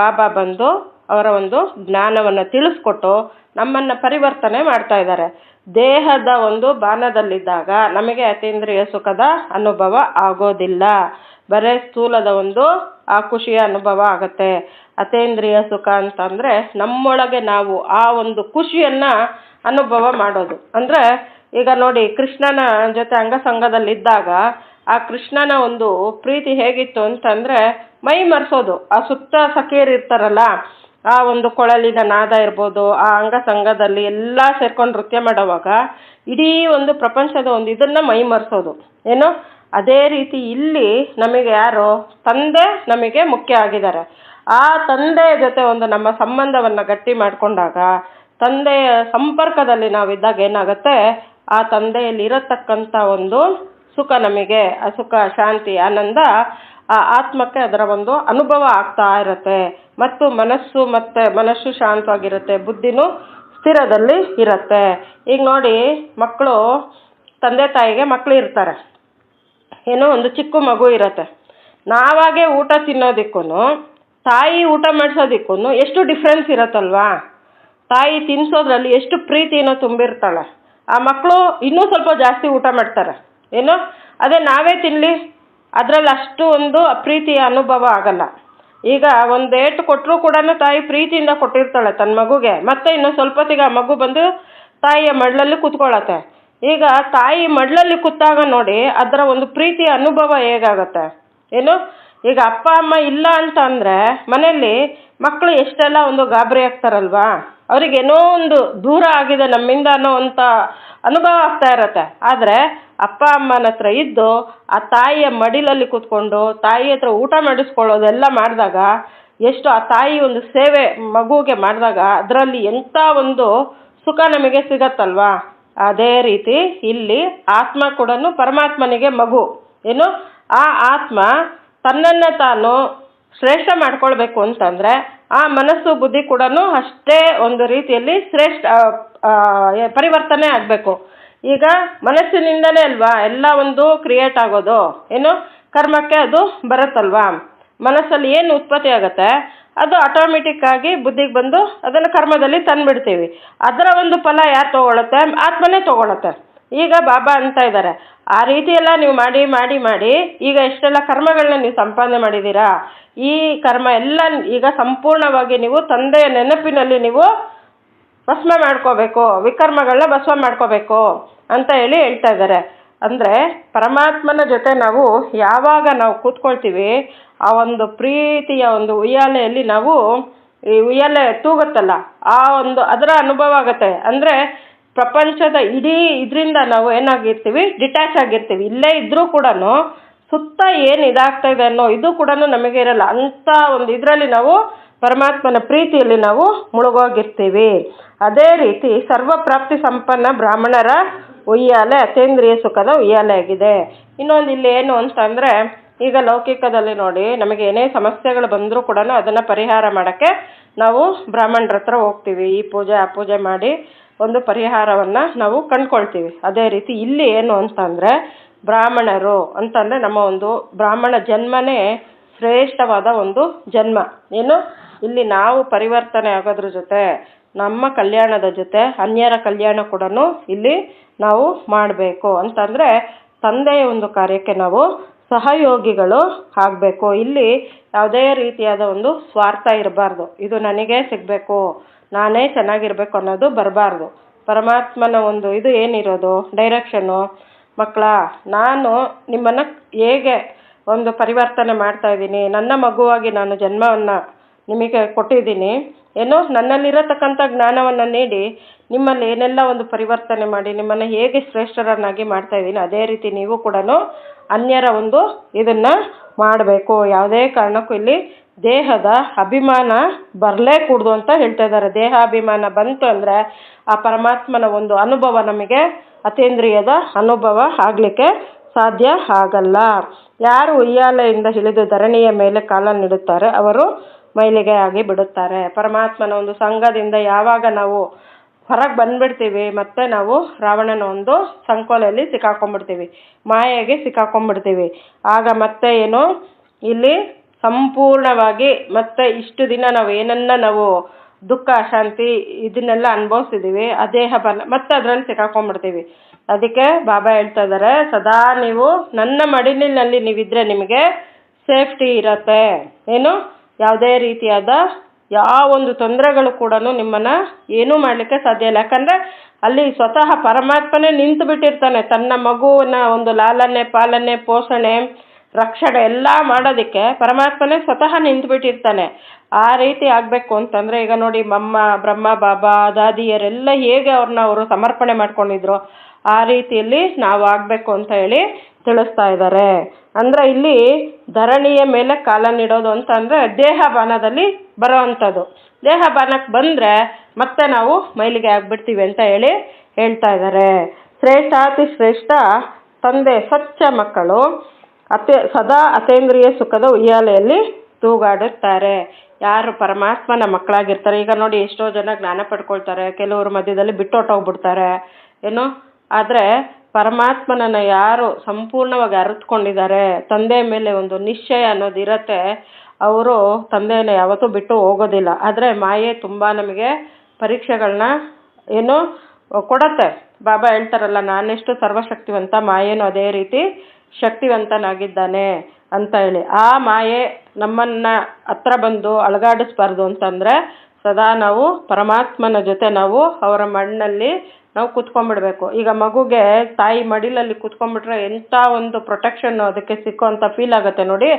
ಬಾಬಾ ಬಂದು ಅವರ ಒಂದು ಜ್ಞಾನವನ್ನು ತಿಳಿಸ್ಕೊಟ್ಟು ನಮ್ಮನ್ನು ಪರಿವರ್ತನೆ ಮಾಡ್ತಾ ಇದ್ದಾರೆ. ದೇಹದ ಒಂದು ಬಾನದಲ್ಲಿದ್ದಾಗ ನಮಗೆ ಅತೀಂದ್ರಿಯ ಸುಖದ ಅನುಭವ ಆಗೋದಿಲ್ಲ. ಬರೇ ಸ್ಥೂಲದ ಒಂದು ಆ ಖುಷಿಯ ಅನುಭವ ಆಗುತ್ತೆ. ಅತೇಂದ್ರಿಯ ಸುಖ ಅಂತಂದರೆ ನಮ್ಮೊಳಗೆ ನಾವು ಆ ಒಂದು ಖುಷಿಯನ್ನು ಅನುಭವ ಮಾಡೋದು. ಅಂದರೆ ಈಗ ನೋಡಿ ಕೃಷ್ಣನ ಜೊತೆ ಅಂಗಸಂಗದಲ್ಲಿದ್ದಾಗ ಆ ಕೃಷ್ಣನ ಒಂದು ಪ್ರೀತಿ ಹೇಗಿತ್ತು ಅಂತಂದರೆ ಮೈ ಮರೆಸೋದು. ಆ ಸುತ್ತ ಸಖಿಯರು ಇರ್ತಾರಲ್ಲ ಆ ಒಂದು ಕೊಳಲಿನ ನಾದ ಇರ್ಬೋದು, ಆ ಅಂಗ ಸಂಘದಲ್ಲಿ ಎಲ್ಲ ಸೇರ್ಕೊಂಡು ನೃತ್ಯ ಮಾಡೋವಾಗ ಇಡೀ ಒಂದು ಪ್ರಪಂಚದ ಒಂದು ಇದನ್ನು ಮೈ ಮರೆಸೋದು. ಏನು? ಅದೇ ರೀತಿ ಇಲ್ಲಿ ನಮಗೆ ಯಾರು? ತಂದೆ ನಮಗೆ ಮುಖ್ಯ ಆಗಿದ್ದಾರೆ. ಆ ತಂದೆಯ ಜೊತೆ ಒಂದು ನಮ್ಮ ಸಂಬಂಧವನ್ನು ಗಟ್ಟಿ ಮಾಡಿಕೊಂಡಾಗ ತಂದೆಯ ಸಂಪರ್ಕದಲ್ಲಿ ನಾವಿದ್ದಾಗ ಏನಾಗುತ್ತೆ? ಆ ತಂದೆಯಲ್ಲಿ ಇರತಕ್ಕಂಥ ಒಂದು ಸುಖ ನಮಗೆ, ಆ ಸುಖ, ಶಾಂತಿ, ಆನಂದ ಆ ಆತ್ಮಕ್ಕೆ ಅದರ ಒಂದು ಅನುಭವ ಆಗ್ತಾ ಇರುತ್ತೆ. ಮತ್ತು ಮನಸ್ಸು ಮತ್ತು ಮನಸ್ಸು ಶಾಂತವಾಗಿರುತ್ತೆ. ಬುದ್ಧಿನೂ ಸ್ಥಿರದಲ್ಲಿ ಇರುತ್ತೆ. ಈಗ ನೋಡಿ, ಮಕ್ಕಳು ತಂದೆ ತಾಯಿಗೆ ಮಕ್ಕಳು ಇರ್ತಾರೆ. ಏನೋ ಒಂದು ಚಿಕ್ಕ ಮಗು ಇರುತ್ತೆ. ನಾವಾಗೆ ಊಟ ತಿನ್ನೋದಕ್ಕೂ ತಾಯಿ ಊಟ ಮಾಡಿಸೋದಕ್ಕೂ ಎಷ್ಟು ಡಿಫ್ರೆನ್ಸ್ ಇರತ್ತಲ್ವಾ? ತಾಯಿ ತಿನ್ನಿಸೋದ್ರಲ್ಲಿ ಎಷ್ಟು ಪ್ರೀತಿನೋ ತುಂಬಿರ್ತಾಳೆ. ಆ ಮಕ್ಕಳು ಇನ್ನೂ ಸ್ವಲ್ಪ ಜಾಸ್ತಿ ಊಟ ಮಾಡ್ತಾರೆ. ಏನೋ, ಅದೇ ನಾವೇ ತಿನ್ನಲಿ ಅದರಲ್ಲಿ ಅಷ್ಟು ಒಂದು ಪ್ರೀತಿಯ ಅನುಭವ ಆಗಲ್ಲ. ಈಗ ಒಂದು ಏಟು ಕೊಟ್ಟರೂ ಕೂಡ ತಾಯಿ ಪ್ರೀತಿಯಿಂದ ಕೊಟ್ಟಿರ್ತಾಳೆ ತನ್ನ ಮಗುಗೆ. ಮತ್ತೆ ಇನ್ನು ಸ್ವಲ್ಪ ಹೊತ್ತಿಗೆ ಆ ಮಗು ಬಂದು ತಾಯಿಯ ಮಡ್ಲಲ್ಲಿ ಕೂತ್ಕೊಳ್ಳತ್ತೆ. ಈಗ ತಾಯಿ ಮಡ್ಲಲ್ಲಿ ಕೂತಾಗ ನೋಡಿ ಅದರ ಒಂದು ಪ್ರೀತಿಯ ಅನುಭವ ಹೇಗಾಗತ್ತೆ? ಏನು? ಈಗ ಅಪ್ಪ, ಅಮ್ಮ ಇಲ್ಲ ಅಂತ ಅಂದರೆ ಮನೆಯಲ್ಲಿ ಮಕ್ಕಳು ಎಷ್ಟೆಲ್ಲ ಒಂದು ಗಾಬರಿ ಆಗ್ತಾರಲ್ವಾ? ಅವ್ರಿಗೆ ಏನೋ ಒಂದು ದೂರ ಆಗಿದೆ ನಮ್ಮಿಂದ ಅನ್ನೋ ಅಂತ ಅನುಭವ ಆಗ್ತಾ ಇರತ್ತೆ. ಆದರೆ ಅಪ್ಪ ಅಮ್ಮನ ಹತ್ರ ಇದ್ದು ಆ ತಾಯಿಯ ಮಡಿಲಲ್ಲಿ ಕೂತ್ಕೊಂಡು ತಾಯಿ ಹತ್ರ ಊಟ ಮಾಡಿಸ್ಕೊಳ್ಳೋದೆಲ್ಲ ಮಾಡಿದಾಗ, ಎಷ್ಟು ಆ ತಾಯಿ ಒಂದು ಸೇವೆ ಮಗುವಿಗೆ ಮಾಡಿದಾಗ ಅದರಲ್ಲಿ ಎಂಥ ಒಂದು ಸುಖ ನಮಗೆ ಸಿಗತ್ತಲ್ವಾ? ಅದೇ ರೀತಿ ಇಲ್ಲಿ ಆತ್ಮ ಕೂಡ ಪರಮಾತ್ಮನಿಗೆ ಮಗು. ಏನು? ಆ ಆತ್ಮ ತನ್ನನ್ನು ತಾನು ಶ್ರೇಷ್ಠ ಮಾಡ್ಕೊಳ್ಬೇಕು ಅಂತಂದರೆ ಆ ಮನಸ್ಸು ಬುದ್ಧಿ ಕೂಡ ಅಷ್ಟೇ ಒಂದು ರೀತಿಯಲ್ಲಿ ಶ್ರೇಷ್ಠ ಪರಿವರ್ತನೆ ಆಗಬೇಕು. ಈಗ ಮನಸ್ಸಿನಿಂದನೇ ಅಲ್ವಾ ಎಲ್ಲ ಒಂದು ಕ್ರಿಯೇಟ್ ಆಗೋದು? ಏನು? ಕರ್ಮಕ್ಕೆ ಅದು ಬರುತ್ತಲ್ವಾ? ಮನಸ್ಸಲ್ಲಿ ಏನು ಉತ್ಪತ್ತಿ ಆಗುತ್ತೆ? ಅದು ಆಟೋಮೆಟಿಕ್ ಆಗಿ ಬುದ್ಧಿಗೆ ಬಂದು ಅದನ್ನು ಕರ್ಮದಲ್ಲಿ ತಂದ್ಬಿಡ್ತೀವಿ. ಅದರ ಒಂದು ಫಲ ಯಾರು ತೊಗೊಳುತ್ತೆ? ಆತ್ಮನೇ ತೊಗೊಳುತ್ತೆ. ಈಗ ಬಾಬಾ ಅಂತ ಇದ್ದಾರೆ ಆ ರೀತಿ ಎಲ್ಲ ನೀವು ಮಾಡಿ ಮಾಡಿ ಮಾಡಿ ಈಗ ಎಷ್ಟೆಲ್ಲ ಕರ್ಮಗಳನ್ನ ನೀವು ಸಂಪಾದನೆ ಮಾಡಿದ್ದೀರಾ ಈ ಕರ್ಮ ಎಲ್ಲ ಈಗ ಸಂಪೂರ್ಣವಾಗಿ ನೀವು ತಂದೆಯ ನೆನಪಿನಲ್ಲಿ ನೀವು ಭಸ್ಮ ಮಾಡ್ಕೋಬೇಕು ವಿಕರ್ಮಗಳನ್ನ ಭಸ್ಮ ಮಾಡ್ಕೋಬೇಕು ಅಂತ ಹೇಳಿ ಹೇಳ್ತಾ ಇದ್ದಾರೆ. ಅಂದರೆ ಪರಮಾತ್ಮನ ಜೊತೆ ನಾವು ಯಾವಾಗ ನಾವು ಕೂತ್ಕೊಳ್ತೀವಿ, ಆ ಒಂದು ಪ್ರೀತಿಯ ಒಂದು ಉಯ್ಯಾಲೆಯಲ್ಲಿ ನಾವು ಈ ಉಯ್ಯಾಲೆ ತೂಗುತ್ತಲ್ಲ, ಆ ಒಂದು ಅದರ ಅನುಭವ ಆಗುತ್ತೆ. ಅಂದರೆ ಪ್ರಪಂಚದ ಇಡೀ ಇದರಿಂದ ನಾವು ಏನಾಗಿರ್ತೀವಿ, ಡಿಟ್ಯಾಚ್ ಆಗಿರ್ತೀವಿ. ಇಲ್ಲೇ ಇದ್ದರೂ ಕೂಡ ಸುತ್ತ ಏನು ಇದಾಗ್ತಾ ಇದೆ ಅನ್ನೋ ಇದು ಕೂಡ ನಮಗೆ ಇರಲ್ಲ. ಅಂಥ ಒಂದು ಇದರಲ್ಲಿ ನಾವು ಪರಮಾತ್ಮನ ಪ್ರೀತಿಯಲ್ಲಿ ನಾವು ಮುಳುಗೋಗಿರ್ತೀವಿ. ಅದೇ ರೀತಿ ಸರ್ವಪ್ರಾಪ್ತಿ ಸಂಪನ್ನ ಬ್ರಾಹ್ಮಣರ ಉಯ್ಯಾಲೆ, ಅತೇಂದ್ರಿಯ ಸುಖದ ಉಯ್ಯಾಲೆ ಆಗಿದೆ ಇನ್ನೊಂದು ಇಲ್ಲಿ ಏನು ಅಂತಂದರೆ, ಈಗ ಲೌಕಿಕದಲ್ಲಿ ನೋಡಿ, ನಮಗೆ ಏನೇ ಸಮಸ್ಯೆಗಳು ಬಂದರೂ ಕೂಡ ಅದನ್ನು ಪರಿಹಾರ ಮಾಡೋಕ್ಕೆ ನಾವು ಬ್ರಾಹ್ಮಣರ ಹತ್ರ ಹೋಗ್ತೀವಿ. ಈ ಪೂಜೆ, ಆ ಪೂಜೆ ಮಾಡಿ ಒಂದು ಪರಿಹಾರವನ್ನು ನಾವು ಕಂಡ್ಕೊಳ್ತೀವಿ. ಅದೇ ರೀತಿ ಇಲ್ಲಿ ಏನು ಅಂತಂದರೆ, ಬ್ರಾಹ್ಮಣರು ಅಂತಂದರೆ ನಮ್ಮ ಒಂದು ಬ್ರಾಹ್ಮಣ ಜನ್ಮನೇ ಶ್ರೇಷ್ಠವಾದ ಒಂದು ಜನ್ಮ. ಏನು? ಇಲ್ಲಿ ನಾವು ಪರಿವರ್ತನೆ ಆಗೋದ್ರ ಜೊತೆ, ನಮ್ಮ ಕಲ್ಯಾಣದ ಜೊತೆ, ಅನ್ಯರ ಕಲ್ಯಾಣ ಕೂಡ ಇಲ್ಲಿ ನಾವು ಮಾಡಬೇಕು. ಅಂತಂದರೆ ತಂದೆಯ ಒಂದು ಕಾರ್ಯಕ್ಕೆ ನಾವು ಸಹಯೋಗಿಗಳು ಆಗಬೇಕು. ಇಲ್ಲಿ ಯಾವುದೇ ರೀತಿಯಾದ ಒಂದು ಸ್ವಾರ್ಥ ಇರಬಾರ್ದು. ಇದು ನನಗೆ ಸಿಗಬೇಕು, ನಾನೇ ಚೆನ್ನಾಗಿರ್ಬೇಕು ಅನ್ನೋದು ಬರಬಾರ್ದು. ಪರಮಾತ್ಮನ ಒಂದು ಇದು ಏನಿರೋದು? ಡೈರೆಕ್ಷನ್ನು ಮಕ್ಕಳ, ನಾನು ನಿಮ್ಮನ್ನು ಹೇಗೆ ಒಂದು ಪರಿವರ್ತನೆ ಮಾಡ್ತಾ ಇದ್ದೀನಿ? ನನ್ನ ಮಗುವಾಗಿ ನಾನು ಜನ್ಮವನ್ನು ನಿಮಗೆ ಕೊಟ್ಟಿದ್ದೀನಿ. ಏನೋ ನನ್ನಲ್ಲಿರತಕ್ಕಂಥ ಜ್ಞಾನವನ್ನು ನೀಡಿ ನಿಮ್ಮಲ್ಲಿ ಏನೆಲ್ಲ ಒಂದು ಪರಿವರ್ತನೆ ಮಾಡಿ ನಿಮ್ಮನ್ನು ಹೇಗೆ ಶ್ರೇಷ್ಠರನ್ನಾಗಿ ಮಾಡ್ತಾ ಇದ್ದೀನಿ, ಅದೇ ರೀತಿ ನೀವು ಕೂಡ ಅನ್ಯರ ಒಂದು ಇದನ್ನು ಮಾಡಬೇಕು. ಯಾವುದೇ ಕಾರಣಕ್ಕೂ ಇಲ್ಲಿ ದೇಹದ ಅಭಿಮಾನ ಬರಲೇ ಕೂಡ್ದು ಅಂತ ಹೇಳ್ತಾ ಇದ್ದಾರೆ. ದೇಹ ಅಭಿಮಾನ ಬಂತು ಅಂದರೆ ಆ ಪರಮಾತ್ಮನ ಒಂದು ಅನುಭವ ನಮಗೆ ಅತೀಂದ್ರಿಯದ ಅನುಭವ ಆಗಲಿಕ್ಕೆ ಸಾಧ್ಯ ಆಗಲ್ಲ. ಯಾರು ಉಯ್ಯಾಲೆಯಿಂದ ಹಿಡಿದು ಧರಣಿಯ ಮೇಲೆ ಕಾಲನ್ನಿಡುತ್ತಾರೆ ಅವರು ಮೈಲಿಗೆ ಆಗಿ ಬಿಡುತ್ತಾರೆ. ಪರಮಾತ್ಮನ ಒಂದು ಸಂಘದಿಂದ ಯಾವಾಗ ನಾವು ಹೊರಗೆ ಬಂದ್ಬಿಡ್ತೀವಿ, ಮತ್ತೆ ನಾವು ರಾವಣನ ಒಂದು ಸಂಕೋಲೆಯಲ್ಲಿ ಸಿಕ್ಕಾಕೊಂಡ್ಬಿಡ್ತೀವಿ, ಮಾಯೆಗೆ ಸಿಕ್ಕಾಕೊಂಡ್ಬಿಡ್ತೀವಿ. ಆಗ ಮತ್ತೆ ಏನು? ಇಲ್ಲಿ ಸಂಪೂರ್ಣವಾಗಿ ಮತ್ತೆ ಇಷ್ಟು ದಿನ ನಾವು ಏನನ್ನ ನಾವು ದುಃಖ ಅಶಾಂತಿ ಇದನ್ನೆಲ್ಲ ಅನುಭವಿಸಿದ್ದೀವಿ ಆ ದೇಹ ಬಲ ಮತ್ತೆ ಅದರಲ್ಲಿ ಸಿಕ್ಕಾಕೊಂಡ್ಬಿಡ್ತೀವಿ. ಅದಕ್ಕೆ ಬಾಬಾ ಹೇಳ್ತಾ ಇದ್ದಾರೆ ಸದಾ ನೀವು ನನ್ನ ಮಡಿಲಿನಲ್ಲಿ ನೀವಿದ್ರೆ ನಿಮಗೆ ಸೇಫ್ಟಿ ಇರತ್ತೆ. ಏನು? ಯಾವುದೇ ರೀತಿಯಾದ ಯಾವ ಒಂದು ತೊಂದರೆಗಳು ಕೂಡ ನಿಮ್ಮನ್ನು ಏನೂ ಮಾಡಲಿಕ್ಕೆ ಸಾಧ್ಯ ಇಲ್ಲ. ಯಾಕಂದರೆ ಅಲ್ಲಿ ಸ್ವತಃ ಪರಮಾತ್ಮನೇ ನಿಂತು ಬಿಟ್ಟಿರ್ತಾನೆ. ತನ್ನ ಮಗುವಿನ ಒಂದು ಲಾಲನೆ, ಪಾಲನೆ, ಪೋಷಣೆ, ರಕ್ಷಣೆ ಎಲ್ಲ ಮಾಡೋದಕ್ಕೆ ಪರಮಾತ್ಮನೇ ಸ್ವತಃ ನಿಂತು ಬಿಟ್ಟಿರ್ತಾನೆ. ಆ ರೀತಿ ಆಗಬೇಕು ಅಂತಂದರೆ ಈಗ ನೋಡಿ ಮಮ್ಮ, ಬ್ರಹ್ಮ, ಬಾಬಾ, ದಾದಿಯರೆಲ್ಲ ಹೇಗೆ ಅವ್ರನ್ನ ಅವರು ಸಮರ್ಪಣೆ ಮಾಡ್ಕೊಂಡಿದ್ರು, ಆ ರೀತಿಯಲ್ಲಿ ನಾವು ಆಗಬೇಕು ಅಂತ ಹೇಳಿ ತಿಳಿಸ್ತಾ ಇದ್ದಾರೆ. ಅಂದರೆ ಇಲ್ಲಿ ಧರಣಿಯ ಮೇಲೆ ಕಾಲನ್ನಿಡೋದು ಅಂತ ಅಂದರೆ ದೇಹ ಬಾನದಲ್ಲಿ ಬರೋ ಅಂಥದ್ದು ದೇಹ ಬಾನಕ್ಕೆ ಬಂದರೆ ಮತ್ತೆ ನಾವು ಮೈಲಿಗೆ ಆಗ್ಬಿಡ್ತೀವಿ ಅಂತ ಹೇಳಿ ಹೇಳ್ತಾ ಇದ್ದಾರೆ ಶ್ರೇಷ್ಠಾತಿ ಶ್ರೇಷ್ಠ, ತಂದೆ ಸ್ವಚ್ಛ ಮಕ್ಕಳು, ಅತೆ ಸದಾ ಅತೇಂದ್ರಿಯ ಸುಖದ ಉಯ್ಯಾಲೆಯಲ್ಲಿ ತೂಗಾಡುತ್ತಾರೆ. ಯಾರು ಪರಮಾತ್ಮನ ಮಕ್ಕಳಾಗಿರ್ತಾರೆ, ಈಗ ನೋಡಿ ಎಷ್ಟೋ ಜನ ಜ್ಞಾನ ಪಡ್ಕೊಳ್ತಾರೆ, ಕೆಲವರು ಮಧ್ಯದಲ್ಲಿ ಬಿಟ್ಟೊಟ್ಟೋಗ್ಬಿಡ್ತಾರೆ ಏನು. ಆದರೆ ಪರಮಾತ್ಮನನ್ನು ಯಾರು ಸಂಪೂರ್ಣವಾಗಿ ಅರಿತುಕೊಂಡಿದ್ದಾರೆ, ತಂದೆ ಮೇಲೆ ಒಂದು ನಿಶ್ಚಯ ಅನ್ನೋದು ಇರತ್ತೆ, ಅವರು ತಂದೆಯನ್ನು ಯಾವತ್ತೂ ಬಿಟ್ಟು ಹೋಗೋದಿಲ್ಲ. ಆದರೆ ಮಾಯೆ ತುಂಬ ನಮಗೆ ಪರೀಕ್ಷೆಗಳನ್ನ ಏನು ಕೊಡತ್ತೆ. ಬಾಬಾ ಹೇಳ್ತಾರಲ್ಲ, ನಾನೆಷ್ಟು ಸರ್ವಶಕ್ತಿವಂತ, ಮಾಯೇನು ಅದೇ ರೀತಿ ಶಕ್ತಿವಂತನಾಗಿದ್ದಾನೆ ಅಂತ ಹೇಳಿ. ಆ ಮಾಯೆ ನಮ್ಮನ್ನು ಹತ್ರ ಬಂದು ಅಲುಗಾಡಿಸ್ಬಾರ್ದು ಅಂತಂದರೆ ಸದಾ ನಾವು ಪರಮಾತ್ಮನ ಜೊತೆ ನಾವು ಅವರ ಮಣ್ಣಲ್ಲಿ ನಾವು ಕುತ್ಕೊಂಡ್ಬಿಡ್ಬೇಕು. ಈಗ ಮಗುಗೆ ತಾಯಿ ಮಡಿಲಲ್ಲಿ ಕುತ್ಕೊಂಡ್ಬಿಟ್ರೆ ಎಂಥ ಒಂದು ಪ್ರೊಟೆಕ್ಷನ್ ಅದಕ್ಕೆ ಸಿಕ್ಕೋ ಅಂತ ಫೀಲ್ ಆಗುತ್ತೆ ನೋಡಿ.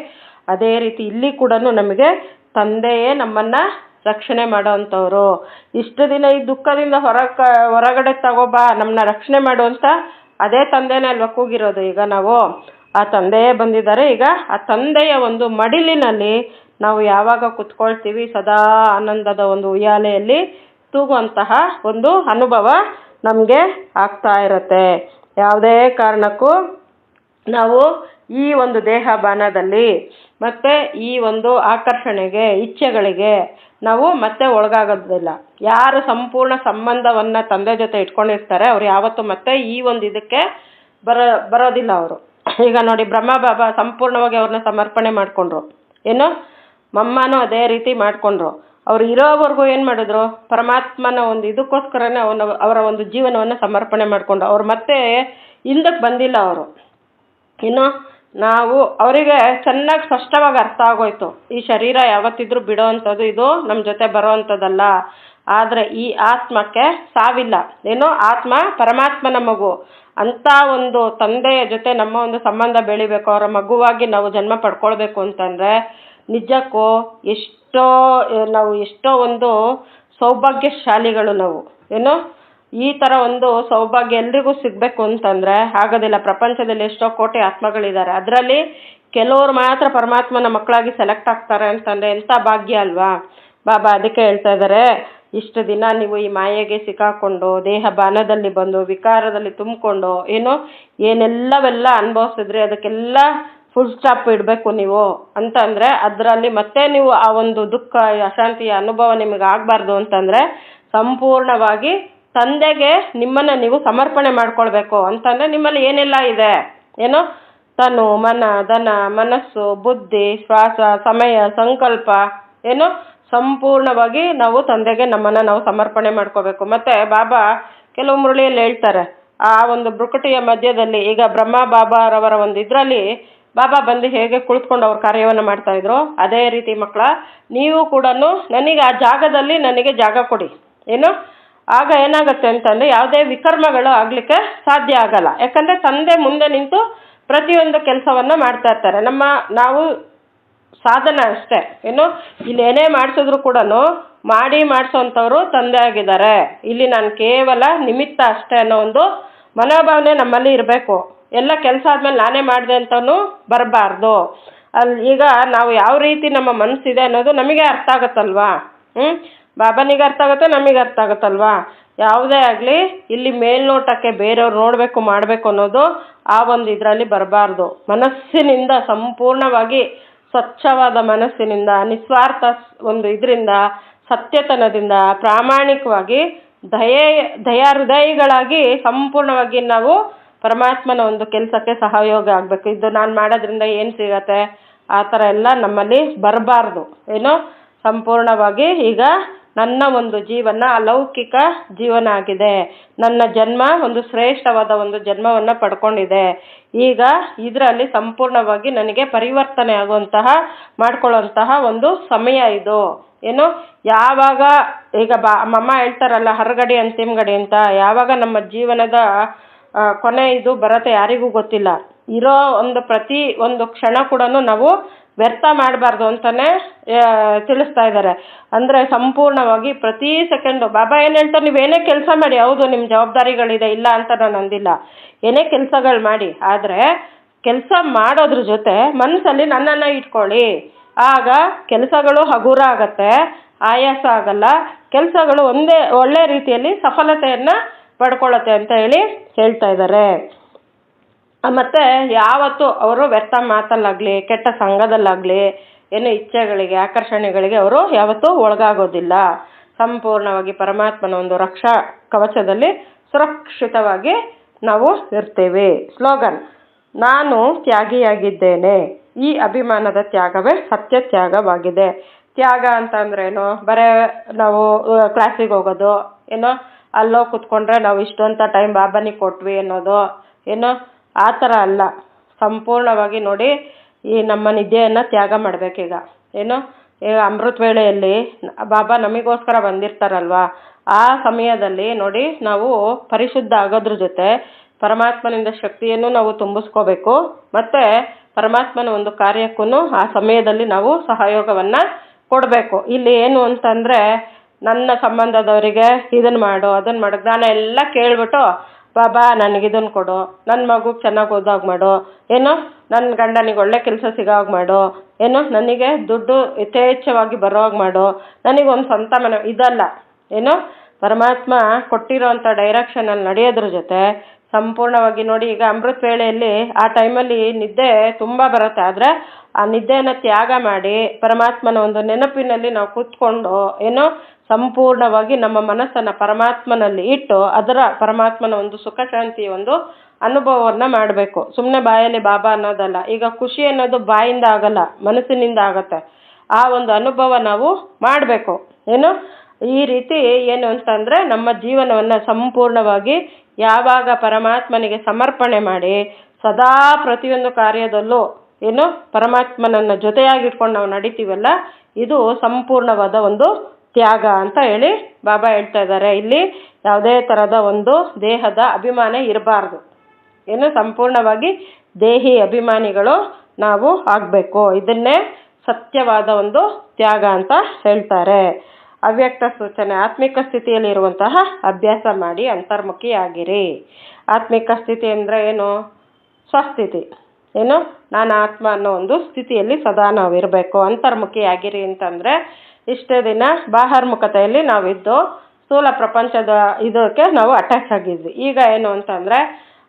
ಅದೇ ರೀತಿ ಇಲ್ಲಿ ಕೂಡ ನಮಗೆ ತಂದೆಯೇ ನಮ್ಮನ್ನು ರಕ್ಷಣೆ ಮಾಡೋವಂಥವ್ರು. ಇಷ್ಟು ದಿನ ಈ ದುಃಖದಿಂದ ಹೊರ ಹೊರಗಡೆ ತಗೋಬಾ ನಮ್ಮನ್ನ ರಕ್ಷಣೆ ಮಾಡುವಂಥ ಅದೇ ತಂದೆನೇ ಅಲ್ವಾ ಕೂಗಿರೋದು ಈಗ ನಾವು. ಆ ತಂದೆಯೇ ಬಂದಿದ್ದಾರೆ. ಈಗ ಆ ತಂದೆಯ ಒಂದು ಮಡಿಲಿನಲ್ಲಿ ನಾವು ಯಾವಾಗ ಕುತ್ಕೊಳ್ತೀವಿ ಸದಾ ಆನಂದದ ಒಂದು ಉಯ್ಯಾಲೆಯಲ್ಲಿ ತೂಗುವಂತಹ ಒಂದು ಅನುಭವ ನಮಗೆ ಆಗ್ತಾ ಇರುತ್ತೆ. ಯಾವುದೇ ಕಾರಣಕ್ಕೂ ನಾವು ಈ ಒಂದು ದೇಹ ಬಾನದಲ್ಲಿ ಮತ್ತು ಈ ಒಂದು ಆಕರ್ಷಣೆಗೆ, ಇಚ್ಛೆಗಳಿಗೆ ನಾವು ಮತ್ತೆ ಒಳಗಾಗೋದಿಲ್ಲ. ಯಾರು ಸಂಪೂರ್ಣ ಸಂಬಂಧವನ್ನು ತಂದೆ ಜೊತೆ ಇಟ್ಕೊಂಡಿರ್ತಾರೆ, ಅವ್ರು ಯಾವತ್ತೂ ಮತ್ತೆ ಈ ಒಂದು ಇದಕ್ಕೆ ಬರೋ, ಬರೋದಿಲ್ಲ ಅವರು. ಈಗ ನೋಡಿ, ಬ್ರಹ್ಮ ಬಾಬಾ ಸಂಪೂರ್ಣವಾಗಿ ಅವ್ರನ್ನ ಸಮರ್ಪಣೆ ಮಾಡಿಕೊಂಡ್ರು. ಏನು? ಮಮ್ಮನೂ ಅದೇ ರೀತಿ ಮಾಡಿಕೊಂಡ್ರು. ಅವ್ರು ಇರೋವರೆಗೂ ಏನು ಮಾಡಿದ್ರು? ಪರಮಾತ್ಮನ ಒಂದು ಇದಕ್ಕೋಸ್ಕರನೇ ಅವನ, ಅವರ ಒಂದು ಜೀವನವನ್ನು ಸಮರ್ಪಣೆ ಮಾಡಿಕೊಂಡು ಅವ್ರು ಮತ್ತೆ ಹಿಂದಕ್ಕೆ ಬಂದಿಲ್ಲ ಅವರು. ಇನ್ನು ನಾವು, ಅವರಿಗೆ ಚೆನ್ನಾಗಿ ಸ್ಪಷ್ಟವಾಗಿ ಅರ್ಥ ಆಗೋಯ್ತು. ಈ ಶರೀರ ಯಾವತ್ತಿದ್ರೂ ಬಿಡೋ ಅಂಥದ್ದು ಇದು ನಮ್ಮ ಜೊತೆ ಬರೋ ಅಂಥದ್ದಲ್ಲ. ಆದರೆ ಈ ಆತ್ಮಕ್ಕೆ ಸಾವಿಲ್ಲ. ಏನು ಆತ್ಮ ಪರಮಾತ್ಮನ ಮಗು. ಅಂಥ ಒಂದು ತಂದೆಯ ಜೊತೆ ನಮ್ಮ ಒಂದು ಸಂಬಂಧ ಬೆಳಿಬೇಕು. ಅವರ ಮಗುವಾಗಿ ನಾವು ಜನ್ಮ ಪಡ್ಕೊಳ್ಬೇಕು ಅಂತಂದರೆ ನಿಜಕ್ಕೂ ಎಷ್ಟೋ ನಾವು ಎಷ್ಟೋ ಒಂದು ಸೌಭಾಗ್ಯಶಾಲಿಗಳು ನಾವು, ಏನು? ಈ ಥರ ಒಂದು ಸೌಭಾಗ್ಯ ಎಲ್ರಿಗೂ ಸಿಗಬೇಕು ಅಂತಂದರೆ ಆಗೋದಿಲ್ಲ. ಪ್ರಪಂಚದಲ್ಲಿ ಎಷ್ಟೋ ಕೋಟಿ ಆತ್ಮಗಳಿದ್ದಾರೆ. ಅದರಲ್ಲಿ ಕೆಲವರು ಮಾತ್ರ ಪರಮಾತ್ಮನ ಮಕ್ಕಳಾಗಿ ಸೆಲೆಕ್ಟ್ ಆಗ್ತಾರೆ ಅಂತಂದರೆ ಎಂಥ ಭಾಗ್ಯ ಅಲ್ವಾ? ಬಾಬಾ ಅದಕ್ಕೆ ಹೇಳ್ತಾ ಇದ್ದಾರೆ ಇಷ್ಟು ದಿನ ನೀವು ಈ ಮಾಯೆಗೆ ಸಿಕ್ಕಾಕೊಂಡು, ದೇಹ ಬಾನದಲ್ಲಿ ಬಂದು, ವಿಕಾರದಲ್ಲಿ ತುಂಬಿಕೊಂಡು, ಏನು? ಏನೆಲ್ಲವೆಲ್ಲ ಅನುಭವಿಸಿದ್ರಿ ಅದಕ್ಕೆಲ್ಲ ಫುಲ್ ಸ್ಟಾಪ್ ಇಡಬೇಕು ನೀವು ಅಂತಂದರೆ ಅದರಲ್ಲಿ ಮತ್ತೆ ನೀವು ಆ ಒಂದು ದುಃಖ, ಅಶಾಂತಿಯ ಅನುಭವ ನಿಮಗೆ ಆಗಬಾರ್ದು ಅಂತಂದರೆ ಸಂಪೂರ್ಣವಾಗಿ ತಂದೆಗೆ ನಿಮ್ಮನ್ನು ನೀವು ಸಮರ್ಪಣೆ ಮಾಡ್ಕೊಳ್ಬೇಕು ಅಂತಂದರೆ ನಿಮ್ಮಲ್ಲಿ ಏನೆಲ್ಲ ಇದೆ? ಏನು? ತನು, ಮನ, ಧನ, ಮನಸ್ಸು, ಬುದ್ಧಿ, ಶ್ವಾಸ, ಸಮಯ, ಸಂಕಲ್ಪ, ಏನು? ಸಂಪೂರ್ಣವಾಗಿ ನಾವು ತಂದೆಗೆ ನಮ್ಮನ್ನು ನಾವು ಸಮರ್ಪಣೆ ಮಾಡ್ಕೋಬೇಕು ಮತ್ತು ಬಾಬಾ ಕೆಲವು ಮುರಳಿಯಲ್ಲಿ ಹೇಳ್ತಾರೆ, ಆ ಒಂದು ಬೃಕಟಿಯ ಮಧ್ಯದಲ್ಲಿ ಈಗ ಬ್ರಹ್ಮ ಬಾಬಾರವರ ಒಂದು ಇದರಲ್ಲಿ ಬಾಬಾ ಬಂದು ಹೇಗೆ ಕುಳಿತುಕೊಂಡು ಅವ್ರ ಕಾರ್ಯವನ್ನು ಮಾಡ್ತಾಯಿದ್ರು ಅದೇ ರೀತಿ ಮಕ್ಕಳ, ನೀವು ಕೂಡ ನನಗೆ ಆ ಜಾಗದಲ್ಲಿ ನನಗೆ ಜಾಗ ಕೊಡಿ. ಏನು? ಆಗ ಏನಾಗುತ್ತೆ ಅಂತಂದರೆ ಯಾವುದೇ ವಿಕರ್ಮಗಳು ಆಗಲಿಕ್ಕೆ ಸಾಧ್ಯ ಆಗಲ್ಲ. ಯಾಕಂದರೆ ತಂದೆ ಮುಂದೆ ನಿಂತು ಪ್ರತಿಯೊಂದು ಕೆಲಸವನ್ನು ಮಾಡ್ತಾ ಇರ್ತಾರೆ. ನಮ್ಮ, ನಾವು ಸಾಧನ ಅಷ್ಟೇ. ಏನು? ಇಲ್ಲಿ ಏನೇ ಮಾಡಿಸಿದ್ರು ಕೂಡ ಮಾಡಿ ಮಾಡಿಸೋಂಥವ್ರು ತಂದೆ ಆಗಿದ್ದಾರೆ. ಇಲ್ಲಿ ನಾನು ಕೇವಲ ನಿಮಿತ್ತ ಅಷ್ಟೇ ಅನ್ನೋ ಒಂದು ಮನೋಭಾವನೆ ನಮ್ಮಲ್ಲಿ ಇರಬೇಕು. ಎಲ್ಲ ಕೆಲಸ ಆದಮೇಲೆ ನಾನೇ ಮಾಡಿದೆ ಅಂತಲೂ ಬರಬಾರ್ದು. ಅಲ್ಲಿ ಈಗ ನಾವು ಯಾವ ರೀತಿ ನಮ್ಮ ಮನಸ್ಸಿದೆ ಅನ್ನೋದು ನಮಗೆ ಅರ್ಥ ಆಗುತ್ತಲ್ವಾ? ಹ್ಞೂ ಬಾಬನಿಗೆ ಅರ್ಥ ಆಗುತ್ತೆ ನಮಗೆ ಅರ್ಥ ಆಗುತ್ತಲ್ವಾ? ಯಾವುದೇ ಆಗಲಿ ಇಲ್ಲಿ ಮೇಲ್ನೋಟಕ್ಕೆ ಬೇರೆಯವ್ರು ನೋಡಬೇಕು ಮಾಡಬೇಕು ಅನ್ನೋದು ಆ ಒಂದು ಇದರಲ್ಲಿ ಬರಬಾರ್ದು. ಮನಸ್ಸಿನಿಂದ ಸಂಪೂರ್ಣವಾಗಿ ಸ್ವಚ್ಛವಾದ ಮನಸ್ಸಿನಿಂದ, ನಿಸ್ವಾರ್ಥ ಒಂದು ಇದರಿಂದ, ಸತ್ಯತನದಿಂದ, ಪ್ರಾಮಾಣಿಕವಾಗಿ ದಯೆ ದಯಾ ಹೃದಯಿಗಳಾಗಿ ಸಂಪೂರ್ಣವಾಗಿ ನಾವು ಪರಮಾತ್ಮನ ಒಂದು ಕೆಲಸಕ್ಕೆ ಸಹಯೋಗ ಆಗಬೇಕು. ಇದು ನಾನು ಮಾಡೋದ್ರಿಂದ ಏನು ಸಿಗತ್ತೆ? ಆ ಥರ ಎಲ್ಲ ನಮ್ಮಲ್ಲಿ ಬರಬಾರ್ದು. ಏನು? ಸಂಪೂರ್ಣವಾಗಿ ಈಗ ನನ್ನ ಒಂದು ಜೀವನ ಅಲೌಕಿಕ ಜೀವನ ಆಗಿದೆ. ನನ್ನ ಜನ್ಮ ಒಂದು ಶ್ರೇಷ್ಠವಾದ ಒಂದು ಜನ್ಮವನ್ನು ಪಡ್ಕೊಂಡಿದೆ. ಈಗ ಇದರಲ್ಲಿ ಸಂಪೂರ್ಣವಾಗಿ ನನಗೆ ಪರಿವರ್ತನೆ ಆಗುವಂತಹ, ಮಾಡ್ಕೊಳ್ಳುವಂತಹ ಒಂದು ಸಮಯ ಇದು. ಏನು? ಯಾವಾಗ, ಈಗ ಬಾ ಮಮ್ಮ ಹೇಳ್ತಾರಲ್ಲ, ಹರಗಡಿ ಅಂತ ಅಂತ. ಯಾವಾಗ ನಮ್ಮ ಜೀವನದ ಕೊನೆ ಇದು ಬರತ್ತೆ ಯಾರಿಗೂ ಗೊತ್ತಿಲ್ಲ. ಇರೋ ಒಂದು ಪ್ರತಿ ಒಂದು ಕ್ಷಣ ಕೂಡ ನಾವು ವ್ಯರ್ಥ ಮಾಡಬಾರ್ದು ಅಂತಲೇ ತಿಳಿಸ್ತಾ ಇದ್ದಾರೆ. ಅಂದರೆ ಸಂಪೂರ್ಣವಾಗಿ ಪ್ರತಿ ಸೆಕೆಂಡು, ಬಾಬಾ ಏನು ಹೇಳ್ತಾರೆ ನೀವು ಏನೇ ಕೆಲಸ ಮಾಡಿ, ಹೌದು ನಿಮ್ಮ ಜವಾಬ್ದಾರಿಗಳಿದೆ, ಇಲ್ಲ ಅಂತ ನಾನು ಅಂದಿಲ್ಲ. ಏನೇ ಕೆಲಸಗಳು ಮಾಡಿ, ಆದರೆ ಕೆಲಸ ಮಾಡೋದ್ರ ಜೊತೆ ಮನಸ್ಸಲ್ಲಿ ನನ್ನನ್ನು ಇಟ್ಕೊಳ್ಳಿ. ಆಗ ಕೆಲಸಗಳು ಹಗುರ ಆಗತ್ತೆ, ಆಯಾಸ ಆಗಲ್ಲ, ಕೆಲಸಗಳು ಒಂದೇ ಒಳ್ಳೆ ರೀತಿಯಲ್ಲಿ ಸಫಲತೆಯನ್ನು ಪಡ್ಕೊಳ್ಳುತ್ತೆ ಅಂತ ಹೇಳಿ ಹೇಳ್ತಾ ಇದ್ದಾರೆ. ಮತ್ತು ಯಾವತ್ತು ಅವರು ವ್ಯರ್ಥ ಮಾತಲ್ಲಾಗಲಿ, ಕೆಟ್ಟ ಸಂಘದಲ್ಲಾಗಲಿ, ಏನು ಇಚ್ಛೆಗಳಿಗೆ, ಆಕರ್ಷಣೆಗಳಿಗೆ ಅವರು ಯಾವತ್ತೂ ಒಳಗಾಗೋದಿಲ್ಲ. ಸಂಪೂರ್ಣವಾಗಿ ಪರಮಾತ್ಮನ ಒಂದು ರಕ್ಷಾ ಕವಚದಲ್ಲಿ ಸುರಕ್ಷಿತವಾಗಿ ನಾವು ಇರ್ತೇವೆ. ಸ್ಲೋಗನ್, ನಾನು ತ್ಯಾಗಿಯಾಗಿದ್ದೇನೆ. ಈ ಅಭಿಮಾನದ ತ್ಯಾಗವೇ ಸತ್ಯ ತ್ಯಾಗವಾಗಿದೆ. ತ್ಯಾಗ ಅಂತ ಅಂದ್ರೇನು ಬರೇ ನಾವು ಕ್ಲಾಸಿಗೆ ಹೋಗೋದು, ಏನೋ ಅಲ್ಲೋ ಕುತ್ಕೊಂಡ್ರೆ ನಾವು ಇಷ್ಟೊಂಥ ಟೈಮ್ ಬಾಬನಿಗೆ ಕೊಟ್ವಿ ಅನ್ನೋದು. ಏನೋ, ಆ ಥರ ಅಲ್ಲ. ಸಂಪೂರ್ಣವಾಗಿ ನೋಡಿ ಈ ನಮ್ಮ ನಿದ್ದೆಯನ್ನು ತ್ಯಾಗ ಮಾಡಬೇಕೀಗ. ಏನು ಅಮೃತ ವೇಳೆಯಲ್ಲಿ ಬಾಬಾ ನಮಗೋಸ್ಕರ ಬಂದಿರ್ತಾರಲ್ವಾ? ಆ ಸಮಯದಲ್ಲಿ ನೋಡಿ ನಾವು ಪರಿಶುದ್ಧ ಆಗೋದ್ರ ಜೊತೆ ಪರಮಾತ್ಮನಿಂದ ಶಕ್ತಿಯನ್ನು ನಾವು ತುಂಬಿಸ್ಕೋಬೇಕು. ಮತ್ತು ಪರಮಾತ್ಮನ ಒಂದು ಕಾರ್ಯಕ್ಕೂ ಆ ಸಮಯದಲ್ಲಿ ನಾವು ಸಹಯೋಗವನ್ನು ಕೊಡಬೇಕು. ಇಲ್ಲಿ ಏನು ಅಂತಂದರೆ ನನ್ನ ಸಂಬಂಧದವರಿಗೆ ಇದನ್ನು ಮಾಡು ಅದನ್ನು ಮಾಡು. ನಾನು ಎಲ್ಲ ಕೇಳ್ಬಿಟ್ಟು, ಬಾಬಾ, ನನಗೆ ಇದನ್ನು ಕೊಡು. ನನ್ನ ಮಗು ಚೆನ್ನಾಗಿ ಓದೋಗ್ ಮಾಡು. ಏನು? ನನ್ನ ಗಂಡನಿಗೆ ಒಳ್ಳೆ ಕೆಲಸ ಸಿಗೋವಾಗ ಮಾಡು. ಏನು? ನನಗೆ ದುಡ್ಡು ಯಥೇಚ್ಛವಾಗಿ ಬರೋವಾಗ ಮಾಡು. ನನಗೆ ಒಂದು ಸ್ವಂತ ಮನೆ, ಇದಲ್ಲ. ಏನು? ಪರಮಾತ್ಮ ಕೊಟ್ಟಿರೋಂಥ ಡೈರೆಕ್ಷನಲ್ಲಿ ನಡೆಯೋದ್ರ ಜೊತೆ ಸಂಪೂರ್ಣವಾಗಿ ನೋಡಿ, ಈಗ ಅಮೃತ ವೇಳೆಯಲ್ಲಿ ಆ ಟೈಮಲ್ಲಿ ನಿದ್ದೆ ತುಂಬ ಬರುತ್ತೆ. ಆದರೆ ಆ ನಿದ್ದೆಯನ್ನು ತ್ಯಾಗ ಮಾಡಿ, ಪರಮಾತ್ಮನ ಒಂದು ನೆನಪಿನಲ್ಲಿ ನಾವು ಕೂತ್ಕೊಂಡು, ಏನೋ? ಸಂಪೂರ್ಣವಾಗಿ ನಮ್ಮ ಮನಸ್ಸನ್ನು ಪರಮಾತ್ಮನಲ್ಲಿ ಇಟ್ಟು ಅದರ ಪರಮಾತ್ಮನ ಒಂದು ಸುಖ ಶಾಂತಿಯ ಒಂದು ಅನುಭವವನ್ನು ಮಾಡಬೇಕು. ಸುಮ್ಮನೆ ಬಾಯಲ್ಲಿ ಬಾಬಾ ಅನ್ನೋದಲ್ಲ. ಈಗ ಖುಷಿ ಅನ್ನೋದು ಬಾಯಿಂದ ಆಗಲ್ಲ, ಮನಸ್ಸಿನಿಂದ ಆಗತ್ತೆ. ಆ ಒಂದು ಅನುಭವ ನಾವು ಮಾಡಬೇಕು. ಏನು? ಈ ರೀತಿ ಏನು ಅಂತಂದರೆ ನಮ್ಮ ಜೀವನವನ್ನು ಸಂಪೂರ್ಣವಾಗಿ ಯಾವಾಗ ಪರಮಾತ್ಮನಿಗೆ ಸಮರ್ಪಣೆ ಮಾಡಿ, ಸದಾ ಪ್ರತಿಯೊಂದು ಕಾರ್ಯದಲ್ಲೂ ಏನು ಪರಮಾತ್ಮನನ್ನು ಜೊತೆಯಾಗಿಟ್ಕೊಂಡು ನಾವು ನಡಿತೀವಲ್ಲ, ಇದು ಸಂಪೂರ್ಣವಾದ ಒಂದು ತ್ಯಾಗ ಅಂತ ಹೇಳಿ ಬಾಬಾ ಹೇಳ್ತಾ ಇದ್ದಾರೆ. ಇಲ್ಲಿ ಯಾವುದೇ ಥರದ ಒಂದು ದೇಹದ ಅಭಿಮಾನ ಇರಬಾರ್ದು. ಏನು ಸಂಪೂರ್ಣವಾಗಿ ದೇಹಿ ಅಭಿಮಾನಿಗಳು ನಾವು ಆಗಬೇಕು. ಇದನ್ನೇ ಸತ್ಯವಾದ ಒಂದು ತ್ಯಾಗ ಅಂತ ಹೇಳ್ತಾರೆ. ಅವ್ಯಕ್ತ ಸೂಚನೆ, ಆತ್ಮಿಕ ಸ್ಥಿತಿಯಲ್ಲಿರುವಂತಹ ಅಭ್ಯಾಸ ಮಾಡಿ ಅಂತರ್ಮುಖಿಯಾಗಿರಿ. ಆತ್ಮಿಕ ಸ್ಥಿತಿ ಅಂದರೆ ಏನು? ಸ್ವಸ್ಥಿತಿ. ಏನು? ನಾನು ಆತ್ಮ ಅನ್ನೋ ಒಂದು ಸ್ಥಿತಿಯಲ್ಲಿ ಸದಾ ನಾವು ಇರಬೇಕು ಅಂತರ್ಮುಖಿಯಾಗಿರಿ ಅಂತಂದರೆ ಇಷ್ಟೇ ದಿನ ಬಾಹರ್ಮುಖತೆಯಲ್ಲಿ ನಾವಿದ್ದು ಸ್ಥೂಲ ಪ್ರಪಂಚದ ಇದಕ್ಕೆ ನಾವು ಅಟ್ಯಾಚ್ ಆಗಿದ್ವಿ. ಈಗ ಏನು ಅಂತಂದರೆ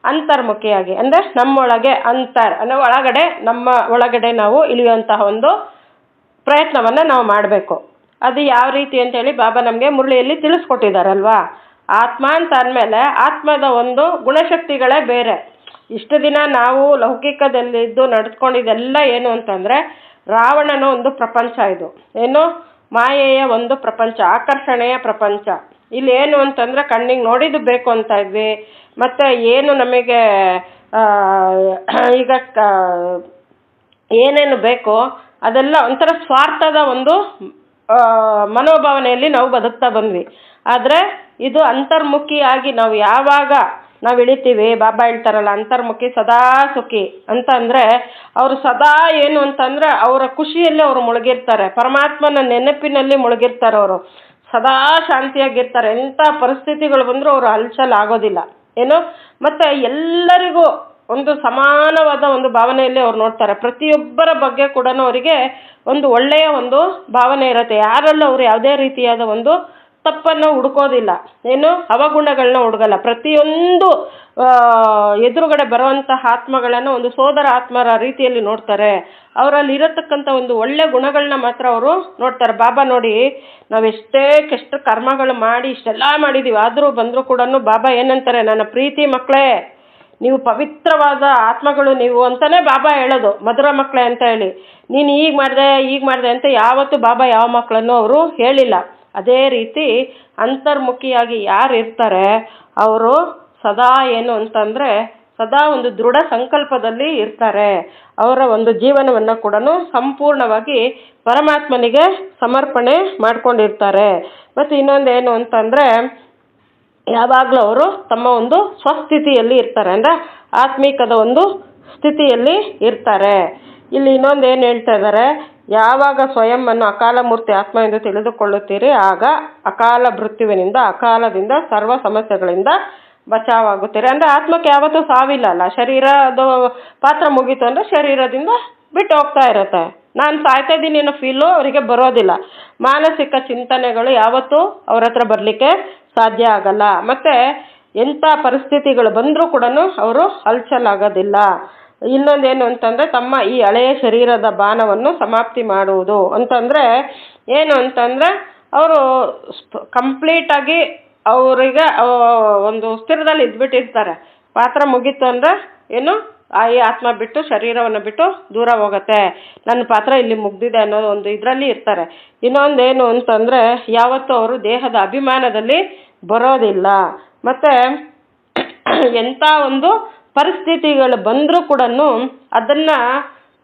ಅಂತರ್ಮುಖಿಯಾಗಿ, ಅಂದರೆ ನಮ್ಮೊಳಗೆ ಅಂತರ್, ಅಂದರೆ ಒಳಗಡೆ, ನಮ್ಮ ಒಳಗಡೆ ನಾವು ಇಳಿಯುವಂತಹ ಒಂದು ಪ್ರಯತ್ನವನ್ನು ನಾವು ಮಾಡಬೇಕು. ಅದು ಯಾವ ರೀತಿ ಅಂತೇಳಿ ಬಾಬಾ ನಮಗೆ ಮುರಳಿಯಲ್ಲಿ ತಿಳಿಸ್ಕೊಟ್ಟಿದ್ದಾರಲ್ವಾ ಆತ್ಮ ಅಂತ ಅಂದಮೇಲೆ ಆತ್ಮದ ಒಂದು ಗುಣಶಕ್ತಿಗಳೇ ಬೇರೆ. ಇಷ್ಟು ದಿನ ನಾವು ಲೌಕಿಕದಲ್ಲಿದ್ದು ನಡೆಸ್ಕೊಂಡಿದ್ದೆಲ್ಲ ಏನು ಅಂತಂದರೆ ರಾವಣನ ಒಂದು ಪ್ರಪಂಚ ಇದು. ಏನು? ಮಾಯೆಯ ಒಂದು ಪ್ರಪಂಚ, ಆಕರ್ಷಣೆಯ ಪ್ರಪಂಚ. ಇಲ್ಲಿ ಏನು ಅಂತಂದರೆ ಕಣ್ಣಿಗೆ ನೋಡಿದ್ದು ಬೇಕು ಅಂತ ಇದ್ವಿ. ಮತ್ತು ಏನು ನಮಗೆ ಈಗ ಕ, ಏನೇನು ಬೇಕೋ ಅದೆಲ್ಲ ಒಂಥರ ಸ್ವಾರ್ಥದ ಒಂದು ಮನೋಭಾವನೆಯಲ್ಲಿ ನಾವು ಬದುಕ್ತಾ ಬಂದ್ವಿ. ಆದರೆ ಇದು ಅಂತರ್ಮುಖಿಯಾಗಿ ನಾವು ಯಾವಾಗ ನಾವು ಇಳಿತೀವಿ ಬಾಬಾ ಹೇಳ್ತಾರಲ್ಲ, ಅಂತರ್ಮುಖಿ ಸದಾ ಸುಖಿ. ಅಂತ ಅಂದರೆ ಅವರು ಸದಾ ಏನು ಅಂತಂದ್ರೆ ಅವರ ಖುಷಿಯಲ್ಲಿ ಅವರು ಮುಳುಗಿರ್ತಾರೆ, ಪರಮಾತ್ಮನ ನೆನಪಿನಲ್ಲಿ ಮುಳುಗಿರ್ತಾರೆ ಅವರು. ಸದಾ ಶಾಂತಿಯಾಗಿರ್ತಾರೆ ಎಂಥ ಪರಿಸ್ಥಿತಿಗಳು ಬಂದರೂ ಅವರು ಹಲ್ಚಲ್ ಆಗೋದಿಲ್ಲ. ಏನು? ಮತ್ತು ಎಲ್ಲರಿಗೂ ಒಂದು ಸಮಾನವಾದ ಒಂದು ಭಾವನೆಯಲ್ಲಿ ಅವ್ರು ನೋಡ್ತಾರೆ. ಪ್ರತಿಯೊಬ್ಬರ ಬಗ್ಗೆ ಕೂಡ ಅವರಿಗೆ ಒಂದು ಒಳ್ಳೆಯ ಒಂದು ಭಾವನೆ ಇರುತ್ತೆ. ಯಾರಲ್ಲೂ ಅವರು ಯಾವುದೇ ರೀತಿಯಾದ ಒಂದು ತಪ್ಪನ್ನು ಹುಡ್ಕೋದಿಲ್ಲ. ಏನು? ಅವಗುಣಗಳನ್ನ ಹುಡುಗಲ್ಲ. ಪ್ರತಿಯೊಂದು ಎದುರುಗಡೆ ಬರುವಂತಹ ಆತ್ಮಗಳನ್ನು ಒಂದು ಸೋದರ ಆತ್ಮರ ರೀತಿಯಲ್ಲಿ ನೋಡ್ತಾರೆ. ಅವರಲ್ಲಿ ಇರತಕ್ಕಂಥ ಒಂದು ಒಳ್ಳೆ ಗುಣಗಳನ್ನ ಮಾತ್ರ ಅವರು ನೋಡ್ತಾರೆ. ಬಾಬಾ ನೋಡಿ, ನಾವು ಎಷ್ಟೇ ಕೆಟ್ಟ ಕರ್ಮಗಳು ಮಾಡಿ, ಇಷ್ಟೆಲ್ಲ ಮಾಡಿದ್ದೀವಿ ಆದರೂ ಬಂದರೂ ಕೂಡ ಬಾಬಾ ಏನಂತಾರೆ, ನನ್ನ ಪ್ರೀತಿ ಮಕ್ಕಳೇ ನೀವು ಪವಿತ್ರವಾದ ಆತ್ಮಗಳು ನೀವು ಅಂತಲೇ ಬಾಬಾ ಹೇಳೋದು. ಮಧುರ ಮಕ್ಕಳೇ ಅಂತ ಹೇಳಿ. ನೀನು ಈಗ ಮಾಡಿದೆ ಈಗ ಮಾಡಿದೆ ಅಂತ ಯಾವತ್ತು ಬಾಬಾ ಯಾವ ಮಕ್ಕಳನ್ನು ಅವರು ಹೇಳಿಲ್ಲ. ಅದೇ ರೀತಿ ಅಂತರ್ಮುಖಿಯಾಗಿ ಯಾರು ಇರ್ತಾರೆ ಅವರು ಸದಾ ಏನು ಅಂತಂದರೆ ಸದಾ ಒಂದು ದೃಢ ಸಂಕಲ್ಪದಲ್ಲಿ ಇರ್ತಾರೆ. ಅವರ ಒಂದು ಜೀವನವನ್ನು ಕೂಡ ಸಂಪೂರ್ಣವಾಗಿ ಪರಮಾತ್ಮನಿಗೆ ಸಮರ್ಪಣೆ ಮಾಡ್ಕೊಂಡಿರ್ತಾರೆ. ಮತ್ತು ಇನ್ನೊಂದು ಏನು ಅಂತಂದರೆ ಯಾವಾಗಲೂ ಅವರು ತಮ್ಮ ಒಂದು ಸ್ವಸ್ಥಿತಿಯಲ್ಲಿ ಇರ್ತಾರೆ. ಅಂದರೆ ಆತ್ಮೀಕದ ಒಂದು ಸ್ಥಿತಿಯಲ್ಲಿ ಇರ್ತಾರೆ. ಇಲ್ಲಿ ಇನ್ನೊಂದು ಏನು ಹೇಳ್ತಾ ಇದ್ದಾರೆ ಯಾವಾಗ ಸ್ವಯಂವನ್ನು ಅಕಾಲ ಮೂರ್ತಿ ಆತ್ಮ ಎಂದು ತಿಳಿದುಕೊಳ್ಳುತ್ತೀರಿ, ಆಗ ಅಕಾಲ ಮೃತ್ಯುವಿನಿಂದ, ಅಕಾಲದಿಂದ ಸರ್ವ ಸಮಸ್ಯೆಗಳಿಂದ ಬಚಾವಾಗುತ್ತೀರಿ. ಅಂದರೆ ಆತ್ಮಕ್ಕೆ ಯಾವತ್ತೂ ಸಾವಿಲ್ಲ ಅಲ್ಲ. ಶರೀರದ ಪಾತ್ರ ಮುಗೀತು ಅಂದರೆ ಶರೀರದಿಂದ ಬಿಟ್ಟು ಹೋಗ್ತಾ ಇರುತ್ತೆ. ನಾನು ಸಾಯ್ತಾ ಇದ್ದೀನಿ ಅನ್ನೋ ಫೀಲು ಅವರಿಗೆ ಬರೋದಿಲ್ಲ. ಮಾನಸಿಕ ಚಿಂತನೆಗಳು ಯಾವತ್ತೂ ಅವ್ರ ಹತ್ರ ಬರಲಿಕ್ಕೆ ಸಾಧ್ಯ ಆಗಲ್ಲ. ಮತ್ತು ಎಂಥ ಪರಿಸ್ಥಿತಿಗಳು ಬಂದರೂ ಕೂಡ ಅವರು ಹಲ್ಚಲಾಗೋದಿಲ್ಲ. ಇನ್ನೊಂದೇನು ಅಂತಂದರೆ ತಮ್ಮ ಈ ಹಳೆಯ ಶರೀರದ ಬಾನವನ್ನು ಸಮಾಪ್ತಿ ಮಾಡುವುದು. ಅಂತಂದರೆ ಏನು ಅಂತಂದರೆ ಅವರು ಕಂಪ್ಲೀಟಾಗಿ ಅವರಿಗೆ ಒಂದು ಸ್ಥಿರದಲ್ಲಿ ಇದ್ಬಿಟ್ಟಿರ್ತಾರೆ. ಪಾತ್ರ ಮುಗೀತು ಅಂದರೆ ಏನು? ಈ ಆತ್ಮ ಬಿಟ್ಟು, ಶರೀರವನ್ನು ಬಿಟ್ಟು ದೂರ ಹೋಗುತ್ತೆ. ನನ್ನ ಪಾತ್ರ ಇಲ್ಲಿ ಮುಗ್ದಿದೆ ಅನ್ನೋ ಒಂದು ಇದರಲ್ಲಿ ಇರ್ತಾರೆ. ಇನ್ನೊಂದೇನು ಅಂತಂದರೆ ಯಾವತ್ತೂ ಅವರು ದೇಹದ ಅಭಿಮಾನದಲ್ಲಿ ಬರೋದಿಲ್ಲ. ಮತ್ತು ಎಂಥ ಒಂದು ಪರಿಸ್ಥಿತಿಗಳು ಬಂದರೂ ಕೂಡ ಅದನ್ನು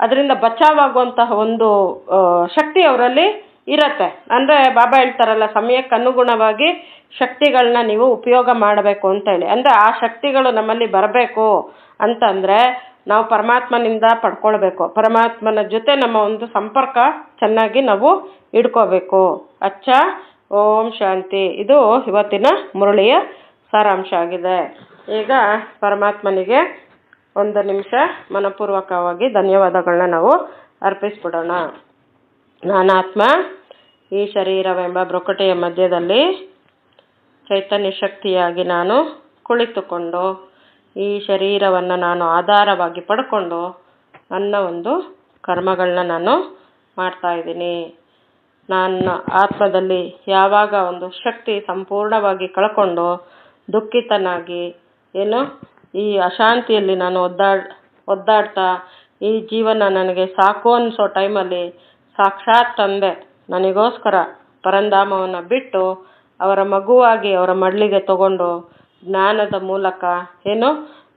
ಅದರಿಂದ ಬಚಾವಾಗುವಂತಹ ಒಂದು ಶಕ್ತಿ ಅವರಲ್ಲಿ ಇರತ್ತೆ. ಅಂದರೆ ಬಾಬಾ ಹೇಳ್ತಾರಲ್ಲ ಸಮಯಕ್ಕೆ ಅನುಗುಣವಾಗಿ ಶಕ್ತಿಗಳನ್ನ ನೀವು ಉಪಯೋಗ ಮಾಡಬೇಕು ಅಂತ ಹೇಳಿ ಅಂದರೆ ಆ ಶಕ್ತಿಗಳು ನಮ್ಮಲ್ಲಿ ಬರಬೇಕು ಅಂತಂದರೆ ನಾವು ಪರಮಾತ್ಮನಿಂದ ಪಡ್ಕೊಳ್ಬೇಕು. ಪರಮಾತ್ಮನ ಜೊತೆ ನಮ್ಮ ಒಂದು ಸಂಪರ್ಕ ಚೆನ್ನಾಗಿ ನಾವು ಇಡ್ಕೋಬೇಕು. ಅಚ್ಚ, ಓಂ ಶಾಂತಿ. ಇದು ಇವತ್ತಿನ ಮುರಳಿಯ ಸಾರಾಂಶ ಆಗಿದೆ. ಈಗ ಪರಮಾತ್ಮನಿಗೆ ಒಂದು ನಿಮಿಷ ಮನಪೂರ್ವಕವಾಗಿ ಧನ್ಯವಾದಗಳನ್ನ ನಾವು ಅರ್ಪಿಸ್ಬಿಡೋಣ. ನಾನಾತ್ಮ, ಈ ಶರೀರವೆಂಬ ಬ್ರೊಕಟೆಯ ಮಧ್ಯದಲ್ಲಿ ಚೈತನ್ಯ ಶಕ್ತಿಯಾಗಿ ನಾನು ಕುಳಿತುಕೊಂಡು, ಈ ಶರೀರವನ್ನು ನಾನು ಆಧಾರವಾಗಿ ಪಡ್ಕೊಂಡು ನನ್ನ ಒಂದು ಕರ್ಮಗಳನ್ನ ನಾನು ಮಾಡ್ತಾ ಇದ್ದೀನಿ. ನನ್ನ ಆತ್ಮದಲ್ಲಿ ಯಾವಾಗ ಒಂದು ಶಕ್ತಿ ಸಂಪೂರ್ಣವಾಗಿ ಕಳ್ಕೊಂಡು ದುಃಖಿತನಾಗಿ ಏನು? ಈ ಅಶಾಂತಿಯಲ್ಲಿ ನಾನು ಒದ್ದಾಡ್, ಒದ್ದಾಡ್ತಾ, ಈ ಜೀವನ ನನಗೆ ಸಾಕು ಅನಿಸೋ ಟೈಮಲ್ಲಿ ಸಾಕ್ಷಾತ್ ತಂದೆ. ನನಗೋಸ್ಕರ ಪರಂಧಾಮವನ್ನು ಬಿಟ್ಟು ಅವರ ಮಗುವಾಗಿ ಅವರ ಮಡಲಿಗೆ ತಗೊಂಡು ಜ್ಞಾನದ ಮೂಲಕ ಏನು?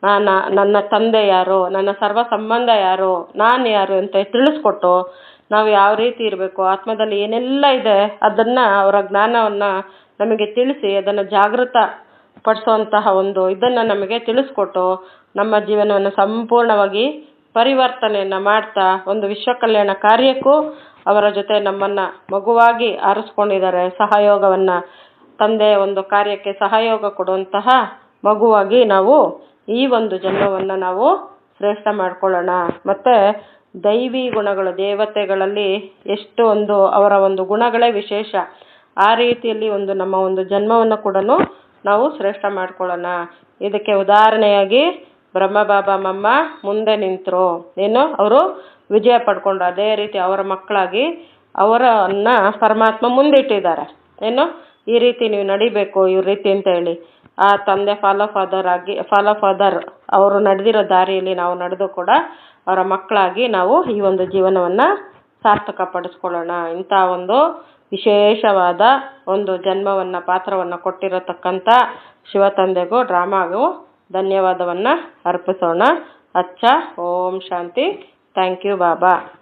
ನಾನು, ನನ್ನ ತಂದೆ ಯಾರು? ನನ್ನ ಸರ್ವ ಸಂಬಂಧ ಯಾರು? ನಾನು ಯಾರು ಅಂತ ತಿಳಿಸ್ಕೊಟ್ಟು ನಾವು ಯಾವ ರೀತಿ ಇರಬೇಕು? ಆತ್ಮದಲ್ಲಿ ಏನೆಲ್ಲ ಇದೆ? ಅದನ್ನು, ಅವರ ಜ್ಞಾನವನ್ನು ನಮಗೆ ತಿಳಿಸಿ, ಅದನ್ನು ಜಾಗೃತ ಪಡಿಸುವಂತಹ ಒಂದು ಇದನ್ನು ನಮಗೆ ತಿಳಿಸ್ಕೊಟ್ಟು ನಮ್ಮ ಜೀವನವನ್ನು ಸಂಪೂರ್ಣವಾಗಿ ಪರಿವರ್ತನೆಯನ್ನು ಮಾಡ್ತಾ ಒಂದು ವಿಶ್ವ ಕಲ್ಯಾಣ ಕಾರ್ಯಕ್ಕೂ ಅವರ ಜೊತೆ ನಮ್ಮನ್ನು ಮಗುವಾಗಿ ಆರಿಸ್ಕೊಂಡಿದ್ದಾರೆ. ಸಹಯೋಗವನ್ನು ತಂದೆಯ ಒಂದು ಕಾರ್ಯಕ್ಕೆ ಸಹಯೋಗ ಕೊಡುವಂತಹ ಮಗುವಾಗಿ ನಾವು ಈ ಒಂದು ಜನ್ಮವನ್ನು ನಾವು ಶ್ರೇಷ್ಠ ಮಾಡಿಕೊಳ್ಳೋಣ. ಮತ್ತು ದೈವಿ ಗುಣಗಳು, ದೇವತೆಗಳಲ್ಲಿ ಎಷ್ಟು ಒಂದು ಅವರ ಒಂದು ಗುಣಗಳೇ ವಿಶೇಷ, ಆ ರೀತಿಯಲ್ಲಿ ಒಂದು ನಮ್ಮ ಒಂದು ಜನ್ಮವನ್ನು ಕೂಡ ನಾವು ಶ್ರೇಷ್ಠ ಮಾಡ್ಕೊಳ್ಳೋಣ. ಇದಕ್ಕೆ ಉದಾಹರಣೆಯಾಗಿ ಬ್ರಹ್ಮಬಾಬಾ ಮಮ್ಮ ಮುಂದೆ ನಿಂತರು. ಏನು ಅವರು ವಿಜಯ ಪಡ್ಕೊಂಡು ಅದೇ ರೀತಿ ಅವರ ಮಕ್ಕಳಾಗಿ ಅವರನ್ನು ಪರಮಾತ್ಮ ಮುಂದಿಟ್ಟಿದ್ದಾರೆ. ಏನು ಈ ರೀತಿ ನೀವು ನಡಿಬೇಕು, ಈ ರೀತಿ ಅಂತ ಹೇಳಿ. ಆ ತಂದೆ ಫಾಲೋ ಫಾದರ್ ಆಗಿ ಫಾಲೋ ಫಾದರ್ ಅವರು ನಡೆದಿರೋ ದಾರಿಯಲ್ಲಿ ನಾವು ನಡೆದು ಕೂಡ ಅವರ ಮಕ್ಕಳಾಗಿ ನಾವು ಈ ಒಂದು ಜೀವನವನ್ನು ಸಾರ್ಥಕಪಡಿಸ್ಕೊಳ್ಳೋಣ. ಇಂಥ ಒಂದು ವಿಶೇಷವಾದ ಒಂದು ಜನ್ಮವನ್ನು, ಪಾತ್ರವನ್ನು ಕೊಟ್ಟಿರತಕ್ಕಂಥ ಶಿವತಂದೆಗೂ ಡ್ರಾಮಾಗೂ ಧನ್ಯವಾದವನ್ನು ಅರ್ಪಿಸೋಣ. ಅಚ್ಚ, ಓಂ ಶಾಂತಿ. Thank you Baba